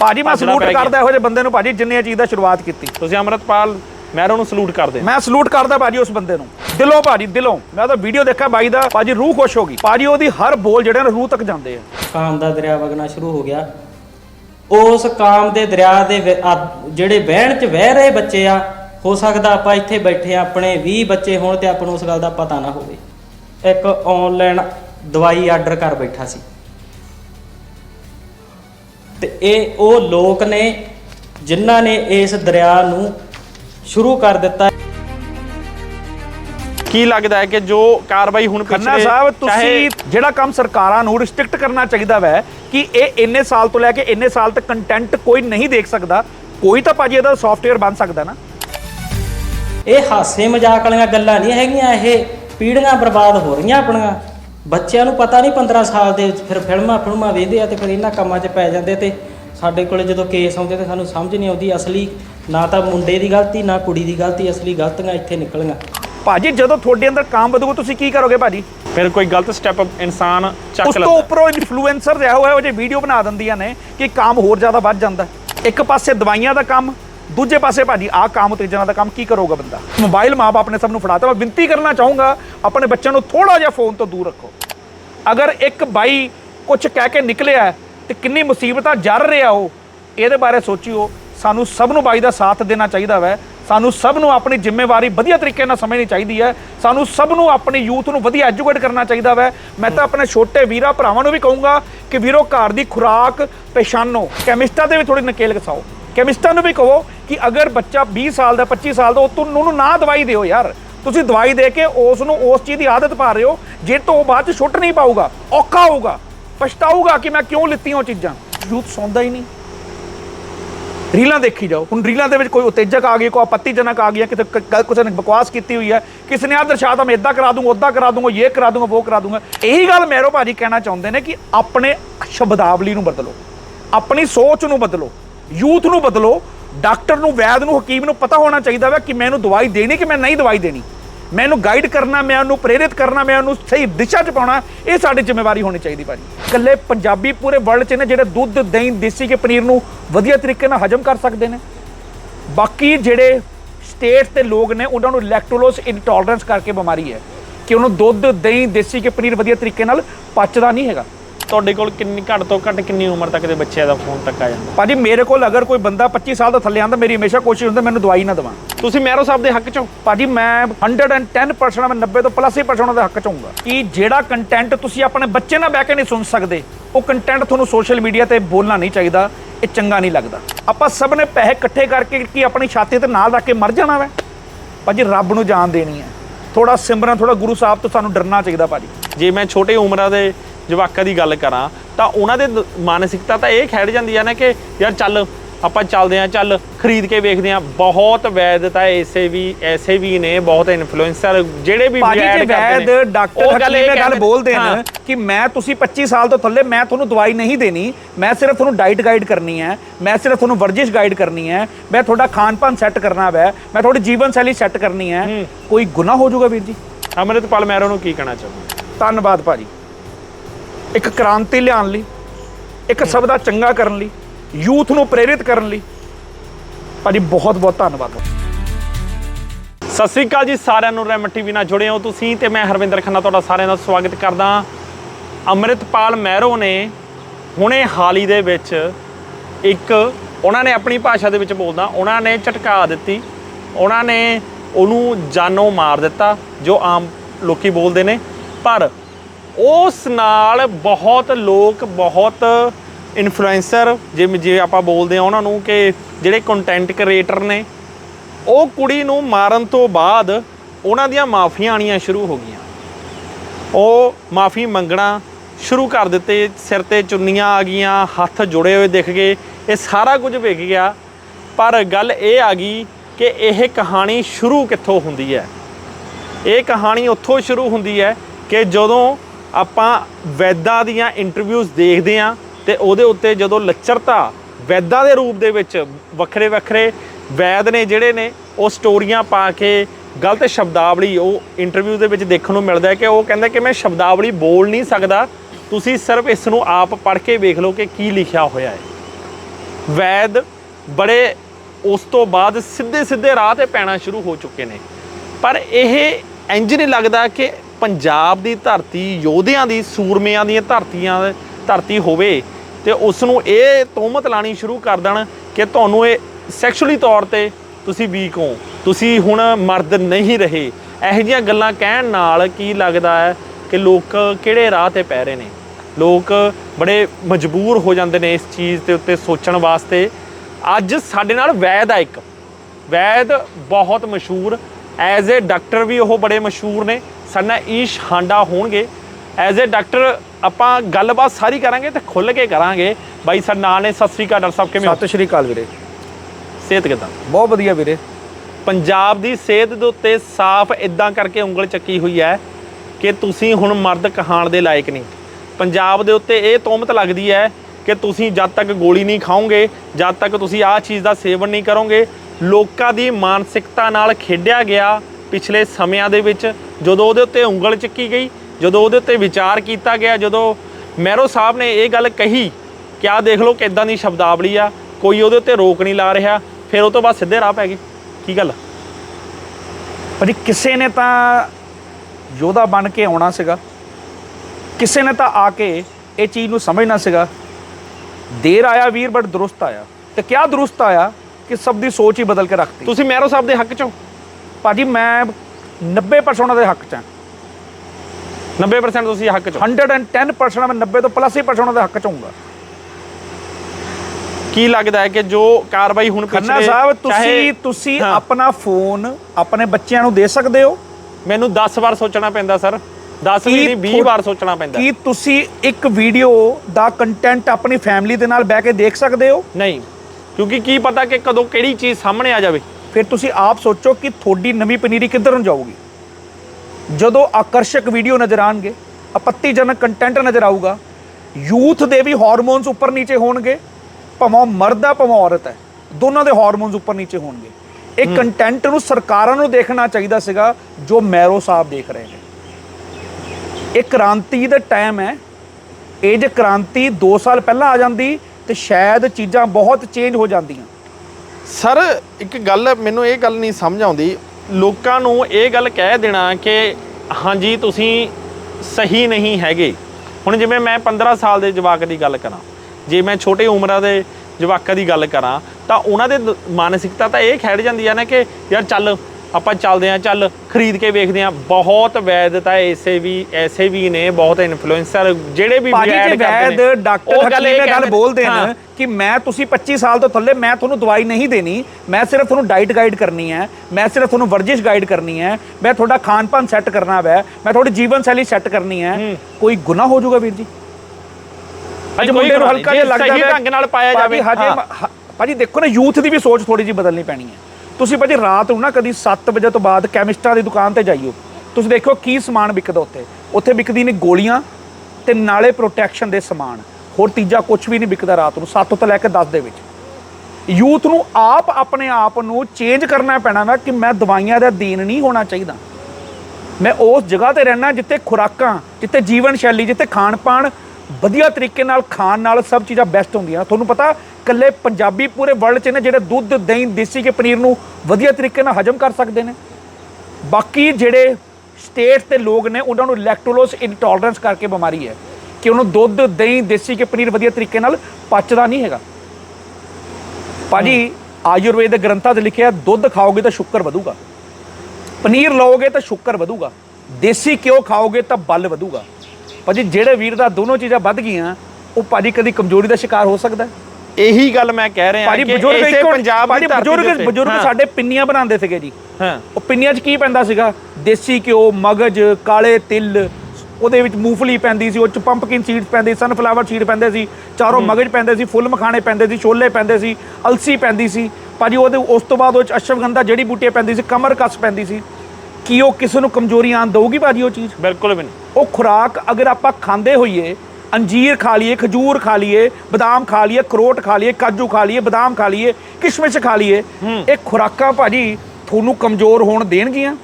ਭਾਜੀ ਮੈਂ ਸਲੂਟ। ਕਰਦਾ ਇਹੋ ਜਿਹੇ ਬੰਦੇ ਨੂੰ ਭਾਜੀ ਜਿੰਨੇ ਇਹ ਚੀਜ਼ ਦਾ ਸ਼ੁਰੂਆਤ ਕੀਤੀ। ਤੁਸੀਂ ਅਮਰਤਪਾਲ ਮਹਿਰੋ ਨੂੰ ਸਲੂਟ ਕਰਦੇ ਮੈਂ ਸਲੂਟ ਕਰਦਾ ਭਾਜੀ ਉਸ ਬੰਦੇ ਨੂੰ। ਦਿਲੋਂ ਭਾਜੀ ਦਿਲੋਂ। ਮੈਂ ਤਾਂ ਵੀਡੀਓ ਦੇਖਿਆ ਬਾਈ ਦਾ ਭਾਜੀ ਰੂਹ ਖੁਸ਼ ਹੋ ਗਈ। ਭਾਜੀ ਉਹਦੀ ਹਰ ਬੋਲ ਜਿਹੜੇ ਨੇ ਰੂਹ ਤੱਕ ਜਾਂਦੇ ਆ। ਕਾਮ ਦਾ ਦਰਿਆ ਵਗਣਾ ਸ਼ੁਰੂ ਹੋ ਗਿਆ। ਉਸ ਕਾਮ ਦੇ ਦਰਿਆ ਦੇ ਜਿਹੜੇ ਵਹਿਣ ਚ ਵਹਿ ਰਹੇ ਬੱਚੇ ਆ ਹੋ ਸਕਦਾ ਆਪਾਂ ਇੱਥੇ ਬੈਠੇ ਆ ਆਪਣੇ 20 ਬੱਚੇ ਹੋਣ ਤੇ ਆਪਾਂ ਨੂੰ ਉਸ ਗੱਲ ਦਾ ਪਤਾ ਨਾ ਹੋਵੇ। ਇੱਕ ਆਨਲਾਈਨ ਦਵਾਈ ਆਰਡਰ ਕਰ ਬੈਠਾ ਸੀ। ਤੇ ਇਹ ਉਹ ਲੋਕ ਨੇ ਜਿਨ੍ਹਾਂ ਨੇ ਇਸ ਦਰਿਆ ਨੂੰ ਸ਼ੁਰੂ ਕਰ ਦਿੱਤਾ। ਕੀ ਲੱਗਦਾ ਹੈ ਕਿ ਜੋ ਕਾਰਵਾਈ ਹੁਣ ਖੰਨਾ ਪਿਛਲੇ ਸਾਹਿਬ ਚਾਹੇ ਤੁਸੀਂ ਜਿਹੜਾ ਕੰਮ ਸਰਕਾਰਾਂ ਨੂੰ ਰਿਸਟ੍ਰਿਕਟ ਕਰਨਾ ਚਾਹੀਦਾ ਵੈ ਕਿ ਇਹ ਇੰਨੇ ਸਾਲ ਤੋਂ ਲੈ ਕੇ ਇੰਨੇ ਸਾਲ ਤੱਕ ਕੰਟੈਂਟ ਕੋਈ ਨਹੀਂ ਦੇਖ ਸਕਦਾ ਕੋਈ ਤਾਂ ਭਾਜੀ ਇਹਦਾ ਸੌਫਟਵੇਅਰ ਬਣ ਸਕਦਾ ਨਾ। ਇਹ ਹਾਸੇ ਮਜ਼ਾਕ ਵਾਲੀਆਂ ਗੱਲਾਂ ਨਹੀਂ ਹੈਗੀਆਂ ਇਹ ਪੀੜ੍ਹੀਆਂ ਬਰਬਾਦ ਹੋ ਰਹੀਆਂ ਆਪਣੀਆਂ। ਬੱਚਿਆਂ ਨੂੰ ਪਤਾ ਨਹੀਂ 15 ਸਾਲ ਦੇ ਫਿਰ ਫਿਲਮਾਂ ਫਿਲਮਾਂ ਵੇਖਦੇ ਆ ਤੇ ਫਿਰ ਇਹਨਾਂ ਕੰਮਾਂ 'ਚ ਪੈ ਜਾਂਦੇ ਤੇ ਸਾਡੇ ਕੋਲੇ ਜਦੋਂ ਕੇਸ ਆਉਂਦੇ ਤੇ ਸਾਨੂੰ ਸਮਝ ਨਹੀਂ ਆਉਂਦੀ ਅਸਲੀ ਨਾ ਤਾਂ ਮੁੰਡੇ ਦੀ ਗਲਤੀ ਨਾ ਕੁੜੀ ਦੀ ਗਲਤੀ ਅਸਲੀ ਗਲਤੀਆਂ ਇੱਥੇ ਨਿਕਲੀਆਂ। ਭਾਜੀ ਜਦੋਂ ਤੁਹਾਡੇ ਅੰਦਰ ਕੰਮ ਵਧੂਗਾ ਤੁਸੀਂ ਕੀ ਕਰੋਗੇ ਭਾਜੀ? ਫਿਰ ਕੋਈ ਗਲਤ ਸਟੈਪ ਇਨਸਾਨ ਚੱਕ ਉਸ ਤੋਂ ਲੈਂਦਾ। ਉੱਪਰੋਂ ਇਨਫਲੂਐਂਸਰ ਰਿਹਾ ਹੋਇਆ ਉਹ ਜੇ ਵੀਡੀਓ ਬਣਾ ਦਿੰਦੀਆਂ ਨੇ ਕਿ ਕੰਮ ਹੋਰ ਜ਼ਿਆਦਾ ਵੱਧ ਜਾਂਦਾ। ਇੱਕ ਪਾਸੇ ਦਵਾਈਆਂ ਦਾ ਕੰਮ ਦੂਜੇ ਪਾਸੇ ਭਾਜੀ, ਆਹ ਕੰਮ ਉਤੇਜਨਾ ਦਾ ਕੰਮ ਕੀ ਕਰੋਗਾ ਬੰਦਾ? ਮੋਬਾਈਲ ਮਾਪੇ ਨੇ ਸਭ ਨੂੰ ਫੜਾਤਾ, ਮੈਂ ਬੇਨਤੀ ਕਰਨਾ ਚਾਹੂੰਗਾ, ਆਪਣੇ ਬੱਚਿਆਂ ਨੂੰ ਥੋੜਾ ਜਿਹਾ ਫੋਨ ਤੋਂ ਦੂਰ ਰੱਖੋ। ਅਗਰ ਇੱਕ ਬਾਈ ਕੁਝ ਕਹਿ ਕੇ ਨਿਕਲਿਆ ਹੈ ਤੇ ਕਿੰਨੀ ਮੁਸੀਬਤਾਂ ਜਰ ਰਿਹਾ ਉਹ, ਇਹਦੇ ਬਾਰੇ ਸੋਚਿਓ। ਸਾਨੂੰ ਸਭ ਨੂੰ ਬਾਈ ਦਾ ਸਾਥ ਦੇਣਾ ਚਾਹੀਦਾ ਵੈ। ਸਾਨੂੰ ਸਭ ਨੂੰ ਆਪਣੀ ਜ਼ਿੰਮੇਵਾਰੀ ਵਧੀਆ ਤਰੀਕੇ ਨਾਲ ਸਮਝਣੀ ਚਾਹੀਦੀ ਹੈ। ਸਾਨੂੰ ਸਭ ਨੂੰ ਆਪਣੀ ਯੂਥ ਨੂੰ ਵਧੀਆ ਐਜੂਕੇਟ ਕਰਨਾ ਚਾਹੀਦਾ ਵੈ। ਮੈਂ ਤਾਂ ਆਪਣੇ ਛੋਟੇ ਵੀਰਾਂ ਭਰਾਵਾਂ ਨੂੰ ਵੀ ਕਹੂੰਗਾ ਕਿ ਵੀਰੋ, ਘਰ ਦੀ ਖੁਰਾਕ ਪਛਾਣੋ। ਕੈਮਿਸਟਾਂ ਦੇ ਵੀ ਥੋੜੀ ਨਕੇਲ ਕਸਾਓ। ਕੈਮਿਸਟਾਂ ਨੂੰ ਵੀ ਕਹੋ ਕਿ ਅਗਰ ਬੱਚਾ 20 ਸਾਲ ਦਾ 25 ਸਾਲ ਦਾ, ਉਹ ਤੋਂ, ਉਹਨੂੰ ਨਾ ਦਵਾਈ ਦਿਓ ਯਾਰ। ਤੁਸੀਂ ਦਵਾਈ ਦੇ ਕੇ ਉਸ ਨੂੰ ਉਸ ਚੀਜ਼ ਦੀ ਆਦਤ ਪਾ ਰਹੇ ਹੋ, ਜੇ ਤੋਂ ਬਾਅਦ ਚ ਛੁੱਟ ਨਹੀਂ ਪਾਊਗਾ, ਔਖਾ ਹੋਊਗਾ, ਪਛਤਾਊਗਾ ਕਿ ਮੈਂ ਕਿਉਂ ਲਿੱਤੀਆਂ ਉਹ ਚੀਜ਼ਾਂ। ਯੂਥ ਸੌਂਦਾ ਹੀ ਨਹੀਂ। ਰੀਲਾਂ ਦੇਖੀ ਜਾਓ। ਹੁਣ ਰੀਲਾਂ ਦੇ ਵਿੱਚ ਕੋਈ ਉਤੇਜਕ ਆ ਗਈ, ਕੋਈ ਆਪੱਤੀਜਨਕ ਆ ਗਿਆ ਕਿਤੇ ਕਿਸੇ ਨੇ ਬਕਵਾਸ ਕੀਤੀ ਹੋਈ ਹੈ, ਕਿਸੇ ਨੇ ਆ ਦਰਸ਼ਾਤਾ ਮੈਂ ਇਦਾਂ ਕਰਾ ਦੂੰਗਾ ਉਦਾਂ ਕਰਾ ਦੂੰਗਾ ਇਹ ਕਰਾ ਦੂੰਗਾ ਉਹ ਕਰਾ ਦੂੰਗਾ। ਇਹੀ ਗੱਲ ਮੈਰੋ ਭਾਜੀ ਕਹਿਣਾ ਚਾਹੁੰਦੇ ਨੇ ਕਿ ਆਪਣੇ ਸ਼ਬਦਾਵਲੀ ਨੂੰ ਬਦਲੋ। ਆਪਣੀ ਸੋਚ ਨੂੰ ਬਦਲੋ। ਯੂਥ ਨੂੰ ਬਦਲੋ, ਡਾਕਟਰ ਨੂੰ, ਵੈਦ ਨੂੰ, ਹਕੀਮ ਨੂੰ ਪਤਾ ਹੋਣਾ ਚਾਹੀਦਾ ਵਾ ਕਿ ਮੈਨੂੰ ਦਵਾਈ ਦੇਣੀ ਕਿ ਮੈਂ ਨਹੀਂ ਦਵਾਈ ਦੇਣੀ। ਮੈਨੂੰ ਗਾਈਡ ਕਰਨਾ, ਮੈਂ ਉਹਨੂੰ ਪ੍ਰੇਰਿਤ ਕਰਨਾ, ਮੈਂ ਉਹਨੂੰ ਸਹੀ ਦਿਸ਼ਾ 'ਚ ਪਾਉਣਾ, ਇਹ ਸਾਡੀ ਜ਼ਿੰਮੇਵਾਰੀ ਹੋਣੀ ਚਾਹੀਦੀ ਭਾਜੀ। ਇਕੱਲੇ ਪੰਜਾਬੀ ਪੂਰੇ ਵਰਲਡ 'ਚ ਨੇ ਜਿਹੜੇ ਦੁੱਧ, ਦਹੀਂ, ਦੇਸੀ ਕੇ ਪਨੀਰ ਨੂੰ ਵਧੀਆ ਤਰੀਕੇ ਨਾਲ ਹਜਮ ਕਰ ਸਕਦੇ ਨੇ। ਬਾਕੀ ਜਿਹੜੇ ਸਟੇਟ ਤੇ ਲੋਕ ਨੇ, ਉਹਨਾਂ ਨੂੰ ਲੈਕਟੋਲੋਸ ਇਨਟੋਲਰੈਂਸ ਕਰਕੇ ਬਿਮਾਰੀ ਹੈ। ਕਿ ਉਹਨੂੰ ਦੁੱਧ, ਦਹੀਂ, ਦੇਸੀ ਕੇ ਪਨੀਰ ਵਧੀਆ ਤਰੀਕੇ ਨਾਲ ਪਚਦਾ ਨਹੀਂ ਹੈਗਾ। ਤੁਹਾਡੇ ਕੋਲ ਕਿੰਨੀ ਘੱਟ ਤੋਂ ਘੱਟ ਕਿੰਨੀ ਉਮਰ ਤੱਕ ਦੇ ਬੱਚੇ ਦਾ ਫੋਨ ਤੱਕ ਆ ਜਾਂਦਾ? ਭਾਜੀ ਮੇਰੇ ਕੋਲ ਅਗਰ ਕੋਈ ਬੰਦਾ 25 ਸਾਲ ਦਾ ਥੱਲੇ ਆਂਦਾ ਮੇਰੀ ਹਮੇਸ਼ਾ ਕੋਸ਼ਿਸ਼ ਹੁੰਦਾ ਮੈਨੂੰ ਦਵਾਈ ਨਾ ਦਵਾਂ। ਤੁਸੀਂ ਮਹਿਰੋ ਸਾਹਿਬ ਦੇ ਹੱਕ ਚੋਂ? ਭਾਜੀ ਮੈਂ 110% ਮੈਂ 90 ਤੋਂ ਪਲੱਸ ਹੀ ਪਰਸੈਂਟ ਦੇ ਹੱਕ ਚ ਹੋਊਂਗਾ ਕਿ ਜਿਹੜਾ ਕੰਟੈਂਟ ਤੁਸੀਂ ਆਪਣੇ ਬੱਚੇ ਨਾਲ ਬਹਿ ਕੇ ਨਹੀਂ ਸੁਣ ਸਕਦੇ ਉਹ ਕੰਟੈਂਟ ਤੁਹਾਨੂੰ ਸੋਸ਼ਲ ਮੀਡੀਆ ਤੇ ਬੋਲਣਾ ਨਹੀਂ ਚਾਹੀਦਾ ਇਹ ਚੰਗਾ ਨਹੀਂ ਲੱਗਦਾ। ਆਪਾਂ ਸਭ ਨੇ ਪੈਸੇ ਇਕੱਠੇ ਕਰਕੇ ਕੀ ਆਪਣੀ ਛਾਤੀ ਤੇ ਨਾਲ ਰੱਖ ਕੇ ਮਰ ਜਾਣਾ ਵੈ। ਭਾਜੀ ਰੱਬ ਨੂੰ ਜਾਨ ਦੇਣੀ ਹੈ। ਥੋੜਾ ਸਿਮਰਨ ਥੋੜਾ ਗੁਰੂ ਸਾਹਿਬ ਤੋਂ ਸਾਨੂੰ ਡਰਨਾ ਚਾਹੀਦਾ ਭਾਜੀ। ਜੇ ਮੈਂ ਛੋਟੇ ਉਮਰਾਂ ਦੇ ਜਵਾਕਾਂ ਦੀ ਗੱਲ ਕਰਾਂ ਤਾਂ ਉਹਨਾਂ ਦੇ ਮਾਨਸਿਕਤਾ ਤਾਂ ਇਹ ਖੇਡ ਜਾਂਦੀ ਆ ਨਾ ਕਿ ਯਾਰ ਚੱਲ ਆਪਾਂ ਚੱਲਦੇ ਆ ਚੱਲ ਖਰੀਦ ਕੇ ਵੇਖਦੇ ਆ ਬਹੁਤ ਵੈਦ ਤਾਂ ਐਸੇ ਵੀ ਐਸੇ ਵੀ ਨੇ ਬਹੁਤ ਇਨਫਲੂਐਂਸਰ ਜਿਹੜੇ ਵੀ ਜੇ ਕਰਦੇ ਨੇ, ਵੈਦ ਡਾਕਟਰ ਹਕੀਮ ਇਹ ਗੱਲ ਬੋਲਦੇ ਹਾਂ। ਨੇ ਕਿ ਮੈਂ ਤੁਸੀਂ 25 ਸਾਲ ਤੋਂ ਥੱਲੇ ਮੈਂ ਤੁਹਾਨੂੰ ਦਵਾਈ ਨਹੀਂ ਦੇਣੀ ਮੈਂ ਸਿਰਫ ਤੁਹਾਨੂੰ ਡਾਈਟ ਗਾਈਡ ਕਰਨੀ ਹੈ ਮੈਂ ਸਿਰਫ ਤੁਹਾਨੂੰ ਵਰਜਿਸ਼ ਗਾਈਡ ਕਰਨੀ ਹੈ ਮੈਂ ਤੁਹਾਡਾ ਖਾਣ-ਪਾਨ ਸੈੱਟ ਕਰਨਾ ਹੈ ਮੈਂ ਤੁਹਾਡੀ ਜੀਵਨ ਸ਼ੈਲੀ ਸੈੱਟ ਕਰਨੀ ਹੈ ਕੋਈ ਗੁਨਾਹ ਹੋ ਜਾਊਗਾ ਵੀਰ ਜੀ? ਅੰਮ੍ਰਿਤਪਾਲ ਮਹਿਰੋ ਨੂੰ ਕੀ ਕਹਿਣਾ ਚਾਹੁੰਦੇ ਧੰਨਵਾਦ ਭਾਜੀ। ਇੱਕ ਕ੍ਰਾਂਤੀ ਲਿਆਉਣ ਲਈ ਇੱਕ ਸਭ ਦਾ ਚੰਗਾ ਕਰਨ ਲਈ ਯੂਥ ਨੂੰ ਪ੍ਰੇਰਿਤ ਕਰਨ ਲਈ। ਭਾਜੀ ਬਹੁਤ ਬਹੁਤ ਧੰਨਵਾਦ ਸਤਿ ਸ੍ਰੀ ਅਕਾਲ ਜੀ ਸਾਰਿਆਂ ਨੂੰ ਰੈਮ ਟੀਵੀ ਨਾਲ ਜੁੜੇ ਹੋ ਤੁਸੀਂ ਤੇ ਮੈਂ ਹਰਵਿੰਦਰ ਖੰਨਾ ਤੁਹਾਡਾ ਸਾਰਿਆਂ ਦਾ ਸਵਾਗਤ ਕਰਦਾ ਅੰਮ੍ਰਿਤਪਾਲ ਮਹਿਰੋ ਨੇ ਹੁਣੇ ਹਾਲ ਹੀ ਦੇ ਵਿੱਚ ਇੱਕ ਉਹਨਾਂ ਨੇ ਆਪਣੀ ਭਾਸ਼ਾ ਦੇ ਵਿੱਚ ਬੋਲਦਾ ਉਹਨਾਂ ਨੇ ਝਟਕਾ ਦਿੱਤੀ ਉਹਨਾਂ ਨੇ ਉਹਨੂੰ ਜਾਨੋਂ ਮਾਰ ਦਿੱਤਾ ਜੋ ਆਮ ਲੋਕੀ ਬੋਲਦੇ ਨੇ। ਪਰ ਉਸ ਨਾਲ ਬਹੁਤ ਲੋਕ, ਬਹੁਤ ਇਨਫਲੂਐਂਸਰ ਜਿਵੇਂ ਜੇ ਆਪਾਂ ਬੋਲਦੇ ਆ ਉਹਨਾਂ ਨੂੰ ਕਿ ਜਿਹੜੇ ਕੰਟੈਂਟ ਕ੍ਰੀਏਟਰ ਨੇ, ਉਹ ਕੁੜੀ ਨੂੰ ਮਾਰਨ ਤੋਂ ਬਾਅਦ ਉਹਨਾਂ ਦੀਆਂ ਮਾਫੀਆਂ ਆਣੀਆਂ ਸ਼ੁਰੂ ਹੋ ਗਈਆਂ। ਉਹ ਮਾਫੀ ਮੰਗਣਾ ਸ਼ੁਰੂ ਕਰ ਦਿੱਤੇ, ਸਿਰ ਤੇ ਚੁੰਨੀਆਂ ਆ ਗਈਆਂ, ਹੱਥ ਜੁੜੇ ਹੋਏ ਦਿਖ ਗਏ, ਇਹ ਸਾਰਾ ਕੁਝ ਵਿਕ ਗਿਆ। ਪਰ ਗੱਲ ਇਹ ਆ ਗਈ ਕਿ ਇਹ ਕਹਾਣੀ ਸ਼ੁਰੂ ਕਿੱਥੋਂ ਹੁੰਦੀ ਹੈ? ਇਹ ਕਹਾਣੀ ਉੱਥੋਂ ਸ਼ੁਰੂ ਹੁੰਦੀ ਹੈ ਕਿ ਜਦੋਂ ਆਪਾਂ ਵੈਦਾਂ ਦੀਆਂ ਇੰਟਰਵਿਊਜ਼ ਦੇਖਦੇ ਹਾਂ ਤੇ ਉਹਦੇ ਉੱਤੇ ਜਦੋਂ ਲੱਚਰਤਾ ਵੈਦਾਂ ਦੇ ਰੂਪ ਦੇ ਵਿੱਚ ਵੱਖਰੇ ਵੱਖਰੇ ਵੈਦ ਨੇ ਜਿਹੜੇ ਨੇ ਉਹ ਸਟੋਰੀਆਂ ਪਾ ਕੇ ਗਲਤ ਸ਼ਬਦਾਵਲੀ ਉਹ ਇੰਟਰਵਿਊ ਦੇ ਵਿੱਚ ਦੇਖਣ ਨੂੰ ਮਿਲਦਾ ਹੈ ਕਿ ਉਹ ਕਹਿੰਦਾ ਕਿ ਮੈਂ ਸ਼ਬਦਾਵਲੀ ਬੋਲ ਨਹੀਂ ਸਕਦਾ। ਤੁਸੀਂ ਸਿਰਫ ਇਸ ਨੂੰ ਆਪ ਪੜ੍ਹ ਕੇ ਵੇਖ ਲਓ ਕਿ ਕੀ ਲਿਖਿਆ ਹੋਇਆ ਹੈ। ਵੈਦ ਬੜੇ ਉਸ ਤੋਂ ਬਾਅਦ ਸਿੱਧੇ ਸਿੱਧੇ ਰਾਹ ਤੇ ਪੈਣਾ ਸ਼ੁਰੂ ਹੋ ਚੁੱਕੇ ਨੇ। ਪਰ ਇਹ ਇੰਜ ਨਹੀਂ ਲੱਗਦਾ ਕਿ ਪੰਜਾਬ ਦੀ ਧਰਤੀ, ਯੋਧਿਆਂ ਦੀ, ਸੂਰਮਿਆਂ ਦੀਆਂ ਧਰਤੀਆਂ, ਧਰਤੀ ਹੋਵੇ ਤੇ ਉਸ ਨੂੰ ਇਹ ਤੋਹਮਤ ਲਾਣੀ ਸ਼ੁਰੂ ਕਰ ਦੇਣ ਕਿ ਤੁਹਾਨੂੰ ਇਹ ਸੈਕਸ਼ੂਅਲੀ ਤੌਰ ਤੇ ਤੁਸੀਂ ਵੀਕ ਹੋ। ਤੁਸੀਂ ਹੁਣ ਮਰਦ ਨਹੀਂ ਰਹੇ। ਇਹੋ ਜਿਹੀਆਂ ਗੱਲਾਂ ਕਹਿਣ ਨਾਲ ਕੀ ਲੱਗਦਾ ਹੈ ਕਿ ਲੋਕ ਕਿਹੜੇ ਰਾਹ ਤੇ ਪੈ ਰਹੇ ਨੇ? ਲੋਕ ਬੜੇ ਮਜਬੂਰ ਹੋ ਜਾਂਦੇ ਨੇ ਇਸ ਚੀਜ਼ ਦੇ ਉੱਤੇ ਸੋਚਣ ਵਾਸਤੇ। ਅੱਜ ਸਾਡੇ ਨਾਲ ਵੈਦ ਆ ਇੱਕ। ਵੈਦ ਬਹੁਤ ਮਸ਼ਹੂਰ। ਐਜ਼ ਅ ਡਾਕਟਰ ਵੀ ਉਹ ਬੜੇ ਮਸ਼ਹੂਰ ਨੇ। ਸਾਡੇ ਈਸ਼ ਹਾਂਡਾ ਹੋਣਗੇ। ਐਜ਼ ਅ ਡਾਕਟਰ ਆਪਾਂ ਗੱਲਬਾਤ ਸਾਰੀ ਕਰਾਂਗੇ ਤੇ ਖੁੱਲ ਕੇ ਕਰਾਂਗੇ। ਬਾਈ ਸਾਡੇ ਨਾਲ ਨੇ ਸਤਿ ਸ੍ਰੀ ਅਕਾਲ ਡਾਕਟਰ ਸਾਹਿਬ ਕਿਵੇਂ ਹੋ? ਸਤਿ ਸ਼੍ਰੀ ਅਕਾਲ ਵੀਰੇ। ਸਿਹਤ ਕਿਦਾਂ? ਬਹੁਤ ਵਧੀਆ ਵੀਰੇ। ਪੰਜਾਬ ਦੀ ਸਿਹਤ ਦੇ ਉੱਤੇ ਸਾਫ਼ ਇਦਾਂ ਕਰਕੇ ਉਂਗਲ ਚੱਕੀ ਹੋਈ ਹੈ ਕਿ ਤੁਸੀਂ ਹੁਣ ਮਰਦ ਕਹਾਣ ਦੇ ਲਾਇਕ ਨਹੀਂ। ਪੰਜਾਬ ਦੇ ਉੱਤੇ ਇਹ ਤੋਮਤ ਲੱਗਦੀ ਹੈ ਕਿ ਤੁਸੀਂ ਜਦ ਤੱਕ ਗੋਲੀ ਨਹੀਂ ਖਾਓਗੇ ਜਦ ਤੱਕ ਤੁਸੀਂ ਆਹ ਚੀਜ਼ ਦਾ ਸੇਵਨ ਨਹੀਂ ਕਰੋਗੇ ਲੋਕਾਂ ਦੀ ਮਾਨਸਿਕਤਾ ਨਾਲ ਖੇਡਿਆ ਗਿਆ ਪਿਛਲੇ ਸਮਿਆਂ ਦੇ ਵਿੱਚ ਜਦੋਂ ਉਹਦੇ ਉੱਤੇ ਉਂਗਲ ਚੱਕੀ ਗਈ ਜਦੋਂ ਉਹਦੇ ਉੱਤੇ ਵਿਚਾਰ ਕੀਤਾ ਗਿਆ ਜਦੋਂ ਮਹਿਰੋ ਸਾਹਿਬ ਨੇ ਇਹ ਗੱਲ ਕਹੀ ਕਿ ਆਹ ਦੇਖ ਲਓ ਕਿੱਦਾਂ ਦੀ ਸ਼ਬਦਾਵਲੀ ਆ ਕੋਈ ਉਹਦੇ ਉੱਤੇ ਰੋਕ ਨਹੀਂ ਲਾ ਰਿਹਾ ਫਿਰ ਉਹ ਤੋਂ ਬਾਅਦ ਸਿੱਧੇ ਰਾਹ ਪੈ ਗਏ। ਕੀ ਗੱਲ? ਪਰ ਕਿਸੇ ਨੇ ਤਾਂ ਯੋਧਾ ਬਣ ਕੇ ਆਉਣਾ ਸੀਗਾ। ਕਿਸੇ ਨੇ ਤਾਂ ਆ ਕੇ ਇਹ ਚੀਜ਼ ਨੂੰ ਸਮਝਣਾ ਸੀਗਾ। ਦੇਰ ਆਇਆ ਵੀਰ ਬਟ ਦਰੁਸਤ ਆਇਆ। ਤੇ ਕਿਆ ਦਰੁਸਤ ਆਇਆ ਕਿ ਸਭ ਦੀ ਸੋਚ ਹੀ ਬਦਲ ਕੇ ਰੱਖਤੀ। ਤੁਸੀਂ ਮਹਿਰੋ ਸਾਹਿਬ ਦੇ ਹੱਕ ਚੋਂ ਭਾਜੀ ਮੈਂ 90% ਉਹਨਾਂ ਦੇ ਹੱਕ 'ਚ ਹਾਂ। 90% ਤੁਸੀਂ ਹੱਕ ਚੋਂ 110% ਮੈਂ 90 ਤੋਂ ਪਲੱਸ ਹੀ ਉਹਨਾਂ ਦੇ ਹੱਕ 'ਚ ਹੋਊਂਗਾ। ਕੀ ਲੱਗਦਾ ਹੈ ਕਿ ਜੋ ਕਾਰਵਾਈ ਹੁਣ ਖੰਨਾ ਪਿਛਲੇ ਸਾਹਿਬ ਤੁਸੀਂ ਚਾਹੇ- ਤੁਸੀਂ ਹਾਂ, ਆਪਣਾ ਫੋਨ ਆਪਣੇ ਬੱਚਿਆਂ ਨੂੰ ਦੇ ਸਕਦੇ ਹੋ? ਮੈਨੂੰ 10 ਵਾਰ ਸੋਚਣਾ ਪੈਂਦਾ ਸਰ। 10 ਵੀ ਕੀ ਨਹੀਂ 20 ਥੋ- ਵਾਰ ਸੋਚਣਾ ਪੈਂਦਾ। ਕੀ ਤੁਸੀਂ ਇੱਕ ਵੀਡੀਓ ਦਾ ਕੰਟੈਂਟ ਆਪਣੀ ਫੈਮਿਲੀ ਦੇ ਨਾਲ ਬਹਿ ਕੇ ਦੇਖ ਸਕਦੇ ਹੋ? ਨਹੀਂ। ਕਿਉਂਕਿ ਕੀ ਪਤਾ ਕਿ ਕਦੋਂ ਕਿਹੜੀ ਚੀਜ਼ ਸਾਹਮਣੇ ਆ ਜਾਵੇ। ਫਿਰ ਤੁਸੀਂ ਆਪ ਸੋਚੋ ਕਿ ਤੁਹਾਡੀ ਨਵੀਂ ਪਨੀਰੀ ਕਿੱਧਰ ਨੂੰ ਜਾਊਗੀ। ਜਦੋਂ ਆਕਰਸ਼ਕ ਵੀਡੀਓ ਨਜ਼ਰ ਆਣਗੇ ਆਪੱਤੀਜਨਕ ਕੰਟੈਂਟ ਨਜ਼ਰ ਆਊਗਾ ਯੂਥ ਦੇ ਵੀ ਹਾਰਮੋਨਸ ਉੱਪਰ ਨੀਚੇ ਹੋਣਗੇ ਭਾਵੇਂ ਮਰਦ ਆ ਭਾਵੇਂ ਔਰਤ ਹੈ ਦੋਨਾਂ ਦੇ ਹਾਰਮੋਨਸ ਉੱਪਰ ਨੀਚੇ ਹੋਣਗੇ। ਇਹ ਕੰਟੈਂਟ ਨੂੰ ਸਰਕਾਰਾਂ ਨੂੰ ਦੇਖਣਾ ਚਾਹੀਦਾ ਸੀਗਾ ਜੋ ਮੈਰੋ ਸਾਹਿਬ ਦੇਖ ਰਹੇ ਨੇ। ਇਹ ਕ੍ਰਾਂਤੀ ਦਾ ਟਾਈਮ ਹੈ। ਇਹ ਜੇ ਕ੍ਰਾਂਤੀ 2 ਸਾਲ ਪਹਿਲਾਂ ਆ ਜਾਂਦੀ ਤੇ ਸ਼ਾਇਦ ਚੀਜ਼ਾਂ ਬਹੁਤ ਚੇਂਜ ਹੋ ਜਾਂਦੀਆਂ। ਸਰ, ਇੱਕ ਗੱਲ ਮੈਨੂੰ ਇਹ ਗੱਲ ਨਹੀਂ ਸਮਝ ਆਉਂਦੀ। ਲੋਕਾਂ ਨੂੰ ਇਹ ਗੱਲ ਕਹਿ ਦੇਣਾ ਕਿ ਹਾਂਜੀ, ਤੁਸੀਂ ਸਹੀ ਨਹੀਂ ਹੈਗੇ। ਹੁਣ ਜਿਵੇਂ ਮੈਂ 15 ਸਾਲ ਦੇ ਜਵਾਕ ਦੀ ਗੱਲ ਕਰਾਂ, ਜੇ ਮੈਂ ਛੋਟੇ ਉਮਰਾਂ ਦੇ ਜਵਾਕਾਂ ਦੀ ਗੱਲ ਕਰਾਂ, ਤਾਂ ਉਹਨਾਂ ਦੇ ਮਾਨਸਿਕਤਾ ਤਾਂ ਇਹ ਖੇਡ ਜਾਂਦੀ ਆ ਨਾ ਕਿ ਯਾਰ ਚੱਲ ਆਪਾਂ ਚੱਲਦੇ ਆ ਚੱਲ ਖਰੀਦ ਕੇ ਵੇਖਦੇ ਆ ਬਹੁਤ ਵੈਦ ਤਾਂ ਐਸੇ ਵੀ ਐਸੇ ਵੀ ਨੇ ਬਹੁਤ ਇਨਫਲੂਐਂਸਰ ਜਿਹੜੇ ਵੀ ਜੇ ਕਰਦੇ ਨੇ, ਵੈਦ ਡਾਕਟਰ ਹਕੀਮ ਇਹ ਗੱਲ ਬੋਲਦੇ। ਨੇ ਕਿ ਮੈਂ ਤੁਸੀਂ 25 ਸਾਲ ਤੋਂ ਥੱਲੇ ਮੈਂ ਤੁਹਾਨੂੰ ਦਵਾਈ ਨਹੀਂ ਦੇਣੀ। ਮੈਂ ਸਿਰਫ ਤੁਹਾਨੂੰ ਡਾਈਟ ਗਾਈਡ ਕਰਨੀ ਹੈ। ਮੈਂ ਸਿਰਫ ਤੁਹਾਨੂੰ ਵਰਜਿਸ਼ ਗਾਈਡ ਕਰਨੀ ਹੈ। ਮੈਂ ਤੁਹਾਡਾ ਖਾਣ ਪਾਨ ਸੈੱਟ ਕਰਨਾ ਹੈ ਮੈਂ ਤੁਹਾਡੀ ਜੀਵਨ ਸ਼ੈਲੀ ਸੈੱਟ ਕਰਨੀ ਹੈ। ਕੋਈ ਗੁਨਾਹ ਹੋ ਜਾਊਗਾ ਵੀਰ ਜੀ? ਅੱਜ ਮੁੰਡੇ ਨੂੰ ਹਲਕਾ ਜਿਹਾ ਜੇ ਲੱਗਦਾ ਸਹੀ ਹੈ- ਢੰਗ ਨਾਲ ਪਾਇਆ ਜਾਵੇ, ਹਜੇ ਭਾਜੀ ਦੇਖੋ ਨਾ ਯੂਥ ਦੀ ਵੀ ਸੋਚ ਥੋੜੀ ਜਿਹੀ ਬਦਲਣੀ ਪੈਣੀ ਹੈ। ਤੁਸੀਂ ਭਾਜੀ ਰਾਤ ਨੂੰ ਨਾ ਕਦੀ 7 ਵਜੇ ਤੋਂ ਬਾਅਦ ਕੈਮਿਸਟਾਂ ਦੀ ਦੁਕਾਨ ਤੇ ਜਾਈਓ। ਤੁਸੀਂ ਦੇਖਿਓ ਕੀ ਸਮਾਨ ਵਿਕਦਾ ਉੱਥੇ। ਉੱਥੇ ਵਿਕਦੀ ਨੇ ਗੋਲੀਆਂ ਤੇ ਨਾਲੇ ਪ੍ਰੋਟੈਕਸ਼ਨ ਦੇ ਸਮਾਨ। ਹੋਰ ਤੀਜਾ ਕੁਝ ਵੀ ਨਹੀਂ ਵਿਕਦਾ ਰਾਤ ਨੂੰ 7 ਤੋਂ ਲੈ ਕੇ 10 ਦੇ ਵਿੱਚ। ਯੂਥ ਨੂੰ ਆਪ ਆਪਣੇ ਆਪ ਨੂੰ ਚੇਂਜ ਕਰਨਾ ਪੈਣਾ ਵਾ ਕਿ ਮੈਂ ਦਵਾਈਆਂ ਦਾ ਦੀਨ ਨਹੀਂ ਹੋਣਾ ਚਾਹੀਦਾ। ਮੈਂ ਉਸ ਜਗ੍ਹਾ ਤੇ ਰਹਿਣਾ ਜਿੱਥੇ ਖੁਰਾਕਾਂ, ਜਿੱਥੇ ਜੀਵਨ ਸ਼ੈਲੀ, ਜਿੱਥੇ ਖਾਣ ਪਾਣ ਵਧੀਆ ਤਰੀਕੇ ਨਾਲ, ਖਾਣ ਨਾਲ ਸਭ ਚੀਜ਼ਾਂ ਬੈਸਟ ਹੁੰਦੀਆਂ। ਤੁਹਾਨੂੰ ਪਤਾ ਇਕੱਲੇ ਪੰਜਾਬੀ ਪੂਰੇ ਵਰਲਡ 'ਚ ਨੇ ਜਿਹੜੇ ਦੁੱਧ, ਦਹੀਂ, ਦੇਸੀ ਕੇ ਪਨੀਰ ਨੂੰ ਵਧੀਆ ਤਰੀਕੇ ਨਾਲ ਹਜਮ ਕਰ ਸਕਦੇ ਨੇ। ਬਾਕੀ ਜਿਹੜੇ ਸਟੇਟ ਤੇ ਲੋਕ ਨੇ, ਉਹਨਾਂ ਨੂੰ ਲੈਕਟੋਲੋਸ ਇੰਟੋਲਰੈਂਸ ਕਰਕੇ ਬਿਮਾਰੀ ਹੈ ਕਿ ਉਹਨੂੰ ਦੁੱਧ, ਦਹੀਂ, ਦੇਸੀ ਕੇ ਪਨੀਰ ਵਧੀਆ ਤਰੀਕੇ ਨਾਲ ਪਚਦਾ ਨਹੀਂ ਹੈਗਾ। ਭਾਜੀ, ਆਯੁਰਵੇਦ ਦੇ ਗ੍ਰੰਥਾਂ 'ਚ ਲਿਖਿਆ, ਦੁੱਧ ਖਾਓਗੇ ਤਾਂ ਸ਼ੁਕਰ ਵਧੂਗਾ। ਪਨੀਰ ਲਓਗੇ ਤਾਂ ਸ਼ੁਕਰ ਵਧੂਗਾ। ਦੇਸੀ ਘਿਓ ਖਾਓਗੇ ਤਾਂ ਬਲ ਵਧੂਗਾ। ਭਾਜੀ, ਜਿਹੜੇ ਵੀਰ ਦਾ ਦੋਨੋਂ ਚੀਜ਼ਾਂ ਵੱਧ ਗਈਆਂ, ਉਹ ਭਾਜੀ ਕਦੀ ਕਮਜ਼ੋਰੀ ਦਾ ਸ਼ਿਕਾਰ ਹੋ ਸਕਦਾ ਇਹੀ ਗੱਲ ਮੈਂ ਕਹਿ ਰਿਹਾ ਭਾਜੀ ਕਿ ਬਜ਼ੁਰਗ ਪੰਜਾਬ ਦੀ ਬਜ਼ੁਰਗ। ਬਜ਼ੁਰਗ ਸਾਡੇ ਪਿੰਨੀਆਂ ਬਣਾਉਂਦੇ ਸੀਗੇ ਜੀ। ਹਾਂ। ਉਹ ਪਿੰਨੀਆਂ 'ਚ ਕੀ ਪੈਂਦਾ ਸੀਗਾ? ਦੇਸੀ ਘਿਓ ਮਗਜ ਕਾਲੇ ਤਿਲ ਉਹਦੇ ਵਿੱਚ ਮੂੰਗਫਲੀ ਪੈਂਦੀ ਸੀ ਉਹ 'ਚ ਪੰਪਕਿਨ ਸੀਡਸ ਪੈਂਦੇ ਸੀ ਸਨਫਲਾਵਰ ਸੀਡ ਪੈਂਦੇ ਸੀ ਚਾਰੋਂ ਮਗਜ ਪੈਂਦੇ ਸੀ ਫੁੱਲ ਮਖਾਣੇ ਪੈਂਦੇ ਸੀ ਛੋਲੇ ਪੈਂਦੇ ਸੀ ਅਲਸੀ ਪੈਂਦੀ ਸੀ। ਭਾਜੀ ਉਹਦੇ ਉਸ ਤੋਂ ਬਾਅਦ ਉਹ 'ਚ ਅਸ਼ਵਗੰਧਾ ਜੜੀ ਬੂਟੀਆਂ ਪੈਂਦੀ ਸੀ ਕਮਰ ਕਸ ਪੈਂਦੀ ਸੀ। ਕੀ ਉਹ ਕਿਸੇ ਨੂੰ ਕਮਜ਼ੋਰੀ ਆਣ ਦਊਗੀ ਭਾਜੀ ਉਹ ਚੀਜ਼? ਬਿਲਕੁਲ ਵੀ ਨਹੀਂ। ਉਹ ਖੁਰਾਕ ਅਗਰ ਆਪਾਂ ਖਾਂਦੇ ਹੋਈਏ ਅੰਜੀਰ ਖਾ ਲਈਏ ਖਜੂਰ ਖਾ ਲਈਏ ਬਦਾਮ ਖਾ ਲਈਏ ਅਖਰੋਟ ਖਾ ਲਈਏ ਕਾਜੂ ਖਾ ਲਈਏ ਬਦਾਮ ਖਾ ਲਈਏ ਕਿਸ਼ਮਿਸ਼ ਖਾ ਲਈਏ ਇਹ ਖੁਰਾਕਾਂ ਭਾਜੀ ਤੁਹਾਨੂੰ ਕਮਜ਼ੋਰ ਹੋਣ ਦੇਣਗੀਆਂ।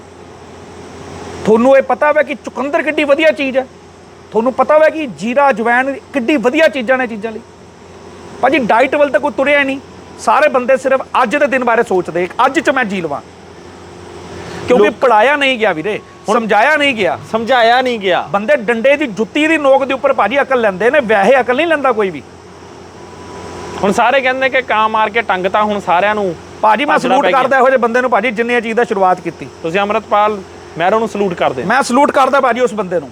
ਤੁਹਾਨੂੰ ਇਹ ਪਤਾ ਵਾ ਕਿ ਚੁਕੰਦਰ ਕਿੱਡੀ ਵਧੀਆ ਚੀਜ਼ ਹੈ। ਤੁਹਾਨੂੰ ਪਤਾ ਵਾ ਕਿ ਜੀਰਾ ਅਜਵਾਇਣ ਕਿੱਡੀ ਵਧੀਆ ਚੀਜ਼ਾਂ ਨੇ ਚੀਜ਼ਾਂ ਲਈ। ਭਾਜੀ ਡਾਈਟ ਵੱਲ ਤਾਂ ਕੋਈ ਤੁਰਿਆ ਹੀ ਨਹੀਂ। ਸਾਰੇ ਬੰਦੇ ਸਿਰਫ ਅੱਜ ਦੇ ਦਿਨ ਬਾਰੇ ਸੋਚਦੇ ਅੱਜ ਚ ਮੈਂ ਜੀ ਲਵਾਂ। ਕਿਉਂਕਿ ਪੜਾਇਆ ਨਹੀਂ ਗਿਆ ਵੀਰੇ। ਸਮਝਾਇਆ ਨਹੀਂ ਗਿਆ। ਸਮਝਾਇਆ ਨਹੀਂ ਗਿਆ। ਬੰਦੇ ਡੰਡੇ ਦੀ ਜੁੱਤੀ ਦੀ ਨੋਕ ਦੇ ਉੱਪਰ ਭਾਜੀ ਅਕਲ ਲੈਂਦੇ ਨੇ ਵੈਸੇ ਅਕਲ ਨਹੀਂ ਲੈਂਦਾ ਕੋਈ ਵੀ। ਹੁਣ ਸਾਰੇ ਕਹਿੰਦੇ ਕਿ ਕਾਂ ਮਾਰ ਕੇ ਟੰਗਤਾ ਹੁਣ ਸਾਰਿਆਂ ਨੂੰ ਭਾਜੀ ਮੈਂ ਸਲੂਟ। ਕਰਦਾ ਇਹੋ ਜਿਹੇ ਬੰਦੇ ਨੂੰ ਭਾਜੀ ਜਿੰਨੇ ਚੀਜ਼ ਦਾ ਸ਼ੁਰੂਆਤ ਕੀਤੀ। ਤੁਸੀਂ ਅਮਰਤਪਾਲ ਮਹਿਰੋ ਨੂੰ ਸਲੂਟ ਕਰਦੇ ਮੈਂ ਸਲੂਟ ਕਰਦਾ ਭਾਜੀ ਉਸ ਬੰਦੇ ਨੂੰ।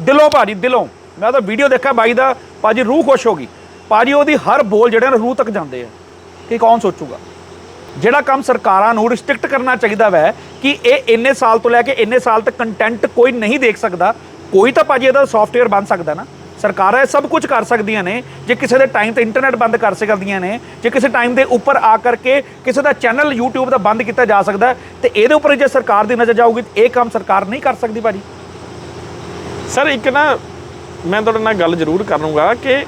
ਦਿਲੋਂ ਭਾਜੀ ਦਿਲੋਂ। ਮੈਂ ਤਾਂ ਵੀਡੀਓ ਦੇਖਿਆ ਬਾਈ ਦਾ ਭਾਜੀ ਰੂਹ ਖੁਸ਼ ਹੋ ਗਈ। ਭਾਜੀ ਉਹਦੀ ਹਰ ਬੋਲ ਜਿਹੜੇ ਨੇ ਰੂਹ ਤੱਕ ਜਾਂਦੇ ਆ। ਕਿ ਕੌਣ ਸੋਚੂਗਾ? ਜਿਹੜਾ ਕੰਮ ਸਰਕਾਰਾਂ ਨੂੰ ਰਿਸਟ੍ਰਿਕਟ ਕਰਨਾ ਚਾਹੀਦਾ ਵੈ ਕਿ ਇਹ ਇੰਨੇ ਸਾਲ ਤੋਂ ਲੈ ਕੇ ਇੰਨੇ ਸਾਲ ਤੱਕ ਕੰਟੈਂਟ ਕੋਈ ਨਹੀਂ ਦੇਖ ਸਕਦਾ ਕੋਈ ਤਾਂ ਭਾਜੀ ਇਹਦਾ ਸੌਫਟਵੇਅਰ ਬਣ ਸਕਦਾ ਨਾ। ਸਰਕਾਰਾਂ ਇਹ ਸਭ ਕੁਝ ਕਰ ਸਕਦੀਆਂ ਨੇ ਜੇ ਕਿਸੇ ਦੇ ਟਾਈਮ ਤੇ ਇੰਟਰਨੈਟ ਬੰਦ ਕਰ ਸਕਦੀਆਂ ਨੇ ਜੇ ਕਿਸੇ ਟਾਈਮ ਦੇ ਉੱਪਰ ਆ ਕਰਕੇ ਕਿਸੇ ਦਾ ਚੈਨਲ YouTube ਦਾ ਬੰਦ ਕੀਤਾ ਜਾ ਸਕਦਾ ਹੈ, ਤੇ ਇਹਦੇ ਉੱਪਰ ਜੇ ਸਰਕਾਰ ਦੀ ਨਜ਼ਰ ਜਾਊਗੀ ਇਹ ਕੰਮ ਸਰਕਾਰ ਨਹੀਂ ਕਰ ਸਕਦੀ ਭਾਜੀ। ਸਰ ਇੱਕ ਨਾ ਮੈਂ ਤੁਹਾਡੇ ਨਾਲ ਗੱਲ ਜ਼ਰੂਰ ਕਰੂੰਗਾ ਕਿ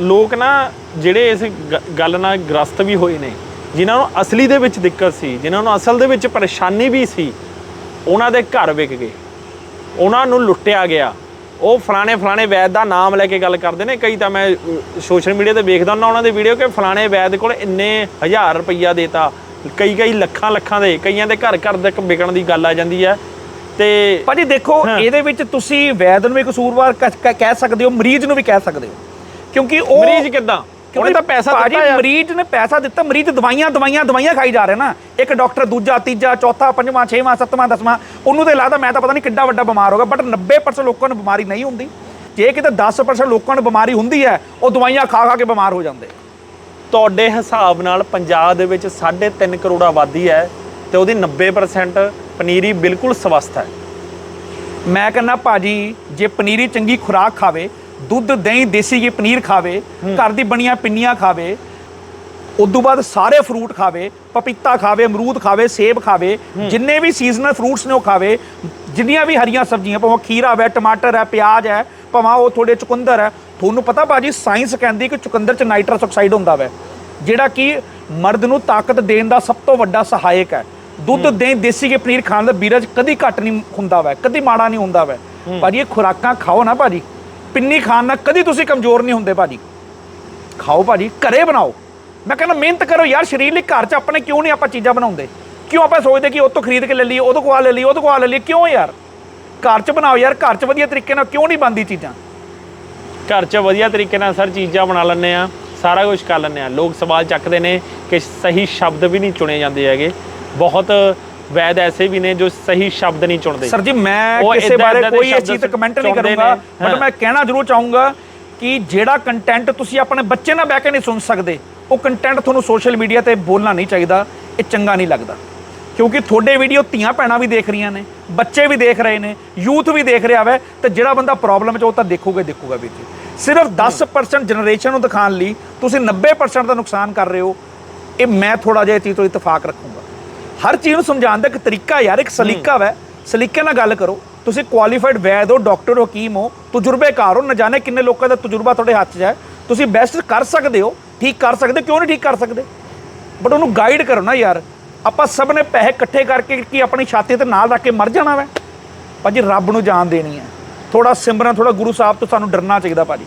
ਲੋਕ ਨਾ ਜਿਹੜੇ ਇਸ ਗੱਲ ਨਾਲ ਗ੍ਰਸਤ ਵੀ ਹੋਏ ਨੇ ਜਿਨ੍ਹਾਂ ਨੂੰ ਅਸਲੀ ਦੇ ਵਿੱਚ ਦਿੱਕਤ ਸੀ ਜਿਨ੍ਹਾਂ ਨੂੰ ਅਸਲ ਦੇ ਵਿੱਚ ਪਰੇਸ਼ਾਨੀ ਵੀ ਸੀ ਉਹਨਾਂ ਦੇ ਘਰ ਵਿਕ ਗਏ। ਉਹਨਾਂ ਨੂੰ ਲੁੱਟਿਆ ਗਿਆ। ਉਹ ਫਲਾਣੇ ਫਲਾਣੇ ਵੈਦ ਦਾ ਨਾਮ ਲੈ ਕੇ ਗੱਲ ਕਰਦੇ ਨੇ। ਕਈ ਤਾਂ ਮੈਂ ਸੋਸ਼ਲ ਮੀਡੀਆ ਤੇ ਵੇਖਦਾ ਹੁੰਦਾ ਉਹਨਾਂ ਦੇ ਵੀਡੀਓ ਕਿ ਫਲਾਣੇ ਵੈਦ ਕੋਲ ਇੰਨੇ ਹਜ਼ਾਰ ਰੁਪਈਆ ਦੇਤਾ। ਕਈ ਕਈ ਲੱਖਾਂ ਲੱਖਾਂ ਦੇ ਕਈਆਂ ਦੇ ਘਰ ਘਰ ਤੱਕ ਵਿਕਣ ਦੀ ਗੱਲ ਆ ਜਾਂਦੀ ਹੈ। ਤੇ ਭਾਜੀ ਦੇਖੋ। ਇਹਦੇ ਵਿੱਚ ਤੁਸੀਂ ਵੈਦ ਨੂੰ ਵੀ ਕਸੂਰਵਾਰ ਕਹਿ ਸਕਦੇ ਹੋ ਮਰੀਜ਼ ਨੂੰ ਵੀ ਕਹਿ ਸਕਦੇ ਹੋ। ਕਿਉਂਕਿ ਉਹ ਮਰੀਜ਼ ਕਿੱਦਾਂ? ਉਹਨੇ ਤਾਂ ਪੈਸਾ ਦਿੱਤਾ ਯਾਰ। ਮਰੀਜ਼ ਨੇ ਪੈਸਾ ਦਿੱਤਾ ਮਰੀਜ਼ ਦਵਾਈਆਂ ਦਵਾਈਆਂ ਦਵਾਈਆਂ ਖਾਈ ਜਾ ਰਿਹਾ ਨਾ। ਇੱਕ ਡਾਕਟਰ ਦੂਜਾ ਤੀਜਾ ਚੌਥਾ ਪੰਜਵਾਂ ਛੇਵਾਂ ਸੱਤਵਾਂ ਦਸਵਾਂ ਉਹਨੂੰ ਤੇ ਲੱਗਦਾ ਮੈਂ ਤਾਂ ਪਤਾ ਨਹੀਂ ਕਿੱਡਾ ਵੱਡਾ ਬਿਮਾਰ ਹੋਗਾ ਬਟ 90% ਲੋਕਾਂ ਨੂੰ ਬਿਮਾਰੀ ਨਹੀਂ ਹੁੰਦੀ। ਜੇ ਕਿਤੇ 10% ਲੋਕਾਂ ਨੂੰ ਬਿਮਾਰੀ ਹੁੰਦੀ ਹੈ ਉਹ ਦਵਾਈਆਂ ਖਾ ਖਾ ਕੇ ਬਿਮਾਰ ਹੋ ਜਾਂਦੇ। ਤੁਹਾਡੇ ਹਿਸਾਬ ਨਾਲ ਪੰਜਾਬ ਦੇ ਵਿੱਚ 3.5 ਕਰੋੜ ਆਬਾਦੀ ਹੈ ਤੇ ਉਹਦੀ 90% ਪਨੀਰੀ ਬਿਲਕੁਲ ਸਵਸਥ ਹੈ। ਮੈਂ ਕਹਿੰਦਾ ਭਾਜੀ ਜੇ ਪਨੀਰੀ ਚੰਗੀ ਖੁਰਾਕ ਖਾਵੇ ਦੁੱਧ ਦਹੀਂ ਦੇਸੀ ਘੀ ਪਨੀਰ ਖਾਵੇ ਘਰ ਦੀ ਬਣੀਆਂ ਪਿੰਨੀਆਂ ਖਾਵੇ ਉਦੋਂ ਬਾਅਦ ਸਾਰੇ ਫਰੂਟ ਖਾਵੇ ਪਪੀਤਾ ਖਾਵੇ ਅਮਰੂਦ ਖਾਵੇ ਸੇਬ ਖਾਵੇ ਜਿੰਨੇ ਵੀ ਸੀਜ਼ਨਲ ਫਰੂਟਸ ਨੇ ਉਹ ਖਾਵੇ ਜਿੰਨੀਆਂ ਵੀ ਹਰੀਆਂ ਸਬਜ਼ੀਆਂ ਭਾਵੇਂ ਖੀਰਾ ਹੈ ਟਮਾਟਰ ਹੈ ਪਿਆਜ਼ ਹੈ ਭਾਵੇਂ ਉਹ ਥੋੜੇ ਚੁਕੰਦਰ ਹੈ ਤੁਹਾਨੂੰ ਪਤਾ ਭਾਜੀ ਸਾਇੰਸ ਕਹਿੰਦੀ ਕਿ ਚੁਕੰਦਰ ਚ ਨਾਈਟਰਸ ਆਕਸਾਈਡ ਹੁੰਦਾ ਵੈ ਜਿਹੜਾ ਕਿ ਮਰਦ ਨੂੰ ਤਾਕਤ ਦੇਣ ਦਾ ਸਭ ਤੋਂ ਵੱਡਾ ਸਹਾਇਕ ਹੈ। ਦੁੱਧ ਦਹੀਂ ਦੇਸੀ ਕੇ ਪਨੀਰ ਖਾਣ ਦਾ ਬੀਰਜ ਕਦੀ ਘੱਟ ਨਹੀਂ ਹੁੰਦਾ ਵੈ ਕਦੀ ਮਾੜਾ ਨਹੀਂ ਹੁੰਦਾ ਵੈ। ਭਾਜੀ ਇਹ ਖੁਰਾਕਾਂ ਖਾਓ ਨਾ ਭਾਜੀ ਪਿੰਨੀ ਖਾਣ ਨਾਲ ਕਦੀ ਤੁਸੀਂ ਕਮਜ਼ੋਰ ਨਹੀਂ ਹੁੰਦੇ ਭਾਜੀ। ਖਾਓ ਭਾਜੀ, ਘਰੇ ਬਣਾਓ। ਮੈਂ ਕਹਿੰਦਾ ਮਿਹਨਤ ਕਰੋ ਯਾਰ, ਸਰੀਰ ਲਈ ਘਰ 'ਚ ਆਪਣੇ ਕਿਉਂ ਨਹੀਂ ਆਪਾਂ ਚੀਜ਼ਾਂ ਬਣਾਉਂਦੇ? ਕਿਉਂ ਆਪਾਂ ਸੋਚਦੇ ਕਿ ਉਹ ਤੋਂ ਖਰੀਦ ਕੇ ਲੈ ਲਈਏ, ਉਹ ਤੋਂ ਕੋਆ ਲੈ ਲਈਏ, ਉਹ ਤੋਂ ਕੋਆ ਲੈ ਲਈਏ? ਕਿਉਂ ਯਾਰ? ਘਰ 'ਚ ਬਣਾਓ ਯਾਰ, ਘਰ 'ਚ ਵਧੀਆ ਤਰੀਕੇ ਨਾਲ ਕਿਉਂ ਨਹੀਂ ਬਣਦੀ ਚੀਜ਼ਾਂ? ਘਰ 'ਚ ਵਧੀਆ ਤਰੀਕੇ ਨਾਲ ਸਰ ਚੀਜ਼ਾਂ ਬਣਾ ਲੈਂਦੇ ਆ ਸਾਰਾ ਕੁਝ ਕਰ ਲੈਂਦੇ ਆ ਲੋਕ ਸਵਾਲ ਚੱਕਦੇ ਨੇ ਕਿ ਸਹੀ ਸ਼ਬਦ ਵੀ ਨਹੀਂ ਚੁਣੇ ਜਾਂਦੇ ਹੈਗੇ। ਬਹੁਤ ਵੈਦ ਐਸੇ ਵੀ ਨੇ ਜੋ ਸਹੀ ਸ਼ਬਦ ਨਹੀਂ ਚੁਣਦੇ ਸਰ ਜੀ ਮੈਂ ਕਿਸੇ ਬਾਰੇ ਕੋਈ ਸ਼ਬਦ ਚੀਜ਼ ਤੇ ਕਮੈਂਟ ਨਹੀਂ ਕਰੂੰਗਾ। ਬਟ। ਮੈਂ ਕਹਿਣਾ ਜ਼ਰੂਰ ਚਾਹੂੰਗਾ ਕਿ ਜਿਹੜਾ ਕੰਟੈਂਟ ਤੁਸੀਂ ਆਪਣੇ ਬੱਚੇ ਨਾਲ ਬਹਿ ਕੇ ਨਹੀਂ ਸੁਣ ਸਕਦੇ ਉਹ ਕੰਟੈਂਟ ਤੁਹਾਨੂੰ ਸੋਸ਼ਲ ਮੀਡੀਆ ਤੇ ਬੋਲਣਾ ਨਹੀਂ ਚਾਹੀਦਾ ਇਹ ਚੰਗਾ ਨਹੀਂ ਲੱਗਦਾ ਕਿਉਂਕਿ ਤੁਹਾਡੇ ਵੀਡੀਓ ਧੀਆਂ ਭੈਣਾਂ ਵੀ ਦੇਖ ਰਹੀਆਂ ਨੇ ਬੱਚੇ ਵੀ ਦੇਖ ਰਹੇ ਨੇ ਯੂਥ ਵੀ ਦੇਖ ਰਿਹਾ ਵੈ ਤੇ ਜਿਹੜਾ ਬੰਦਾ ਪ੍ਰੋਬਲਮ 'ਚ ਉਹ ਤਾਂ ਦੇਖੂਗਾ ਦੇਖੂਗਾ ਜੀ ਸਿਰਫ 10% ਜਨਰੇਸ਼ਨ ਨੂੰ ਦਿਖਾਉਣ ਲਈ ਤੁਸੀਂ 90% ਦਾ ਨੁਕਸਾਨ ਕਰ ਰਹੇ ਹੋ ਇਹ ਮੈਂ ਥੋੜਾ ਜਿਹਾ ਇਹ ਚੀਜ਼ ਤੋਂ ਇਤਫਾਕ ਰੱਖੂੰਗਾ ਹਰ ਚੀਜ਼ ਨੂੰ ਸਮਝਾਉਣ ਦਾ ਇੱਕ ਤਰੀਕਾ ਯਾਰ ਇੱਕ ਸਲੀਕਾ ਵੈ। ਸਲੀਕੇ ਨਾਲ ਗੱਲ ਕਰੋ। ਤੁਸੀਂ ਕੁਆਲੀਫਾਈਡ ਵੈਦ ਹੋ ਡਾਕਟਰ ਹੋ ਹਕੀਮ ਹੋ ਤਜਰਬੇਕਾਰ ਹੋ ਨਾ ਜਾਣੇ ਕਿੰਨੇ ਲੋਕਾਂ ਦਾ ਤਜਰਬਾ ਤੁਹਾਡੇ ਹੱਥ 'ਚ ਹੈ। ਤੁਸੀਂ ਬੈਸਟ ਕਰ ਸਕਦੇ ਹੋ ਠੀਕ ਕਰ ਸਕਦੇ ਹੋ, ਕਿਉਂ ਨਹੀਂ ਠੀਕ ਕਰ ਸਕਦੇ? ਬਟ ਉਹਨੂੰ ਗਾਈਡ ਕਰੋ ਨਾ ਯਾਰ। ਆਪਾਂ ਸਭ ਨੇ ਪੈਸੇ ਇਕੱਠੇ ਕਰਕੇ ਕੀ ਆਪਣੀ ਛਾਤੀ ਤੇ ਨਾਲ ਰੱਖ ਕੇ ਮਰ ਜਾਣਾ ਵੈ? ਭਾਜੀ ਰੱਬ ਨੂੰ ਜਾਣ ਦੇਣੀ ਹੈ। ਥੋੜਾ ਸਿਮਰਨ ਥੋੜਾ ਗੁਰੂ ਸਾਹਿਬ ਤੋਂ ਸਾਨੂੰ ਡਰਨਾ ਚਾਹੀਦਾ ਭਾਜੀ।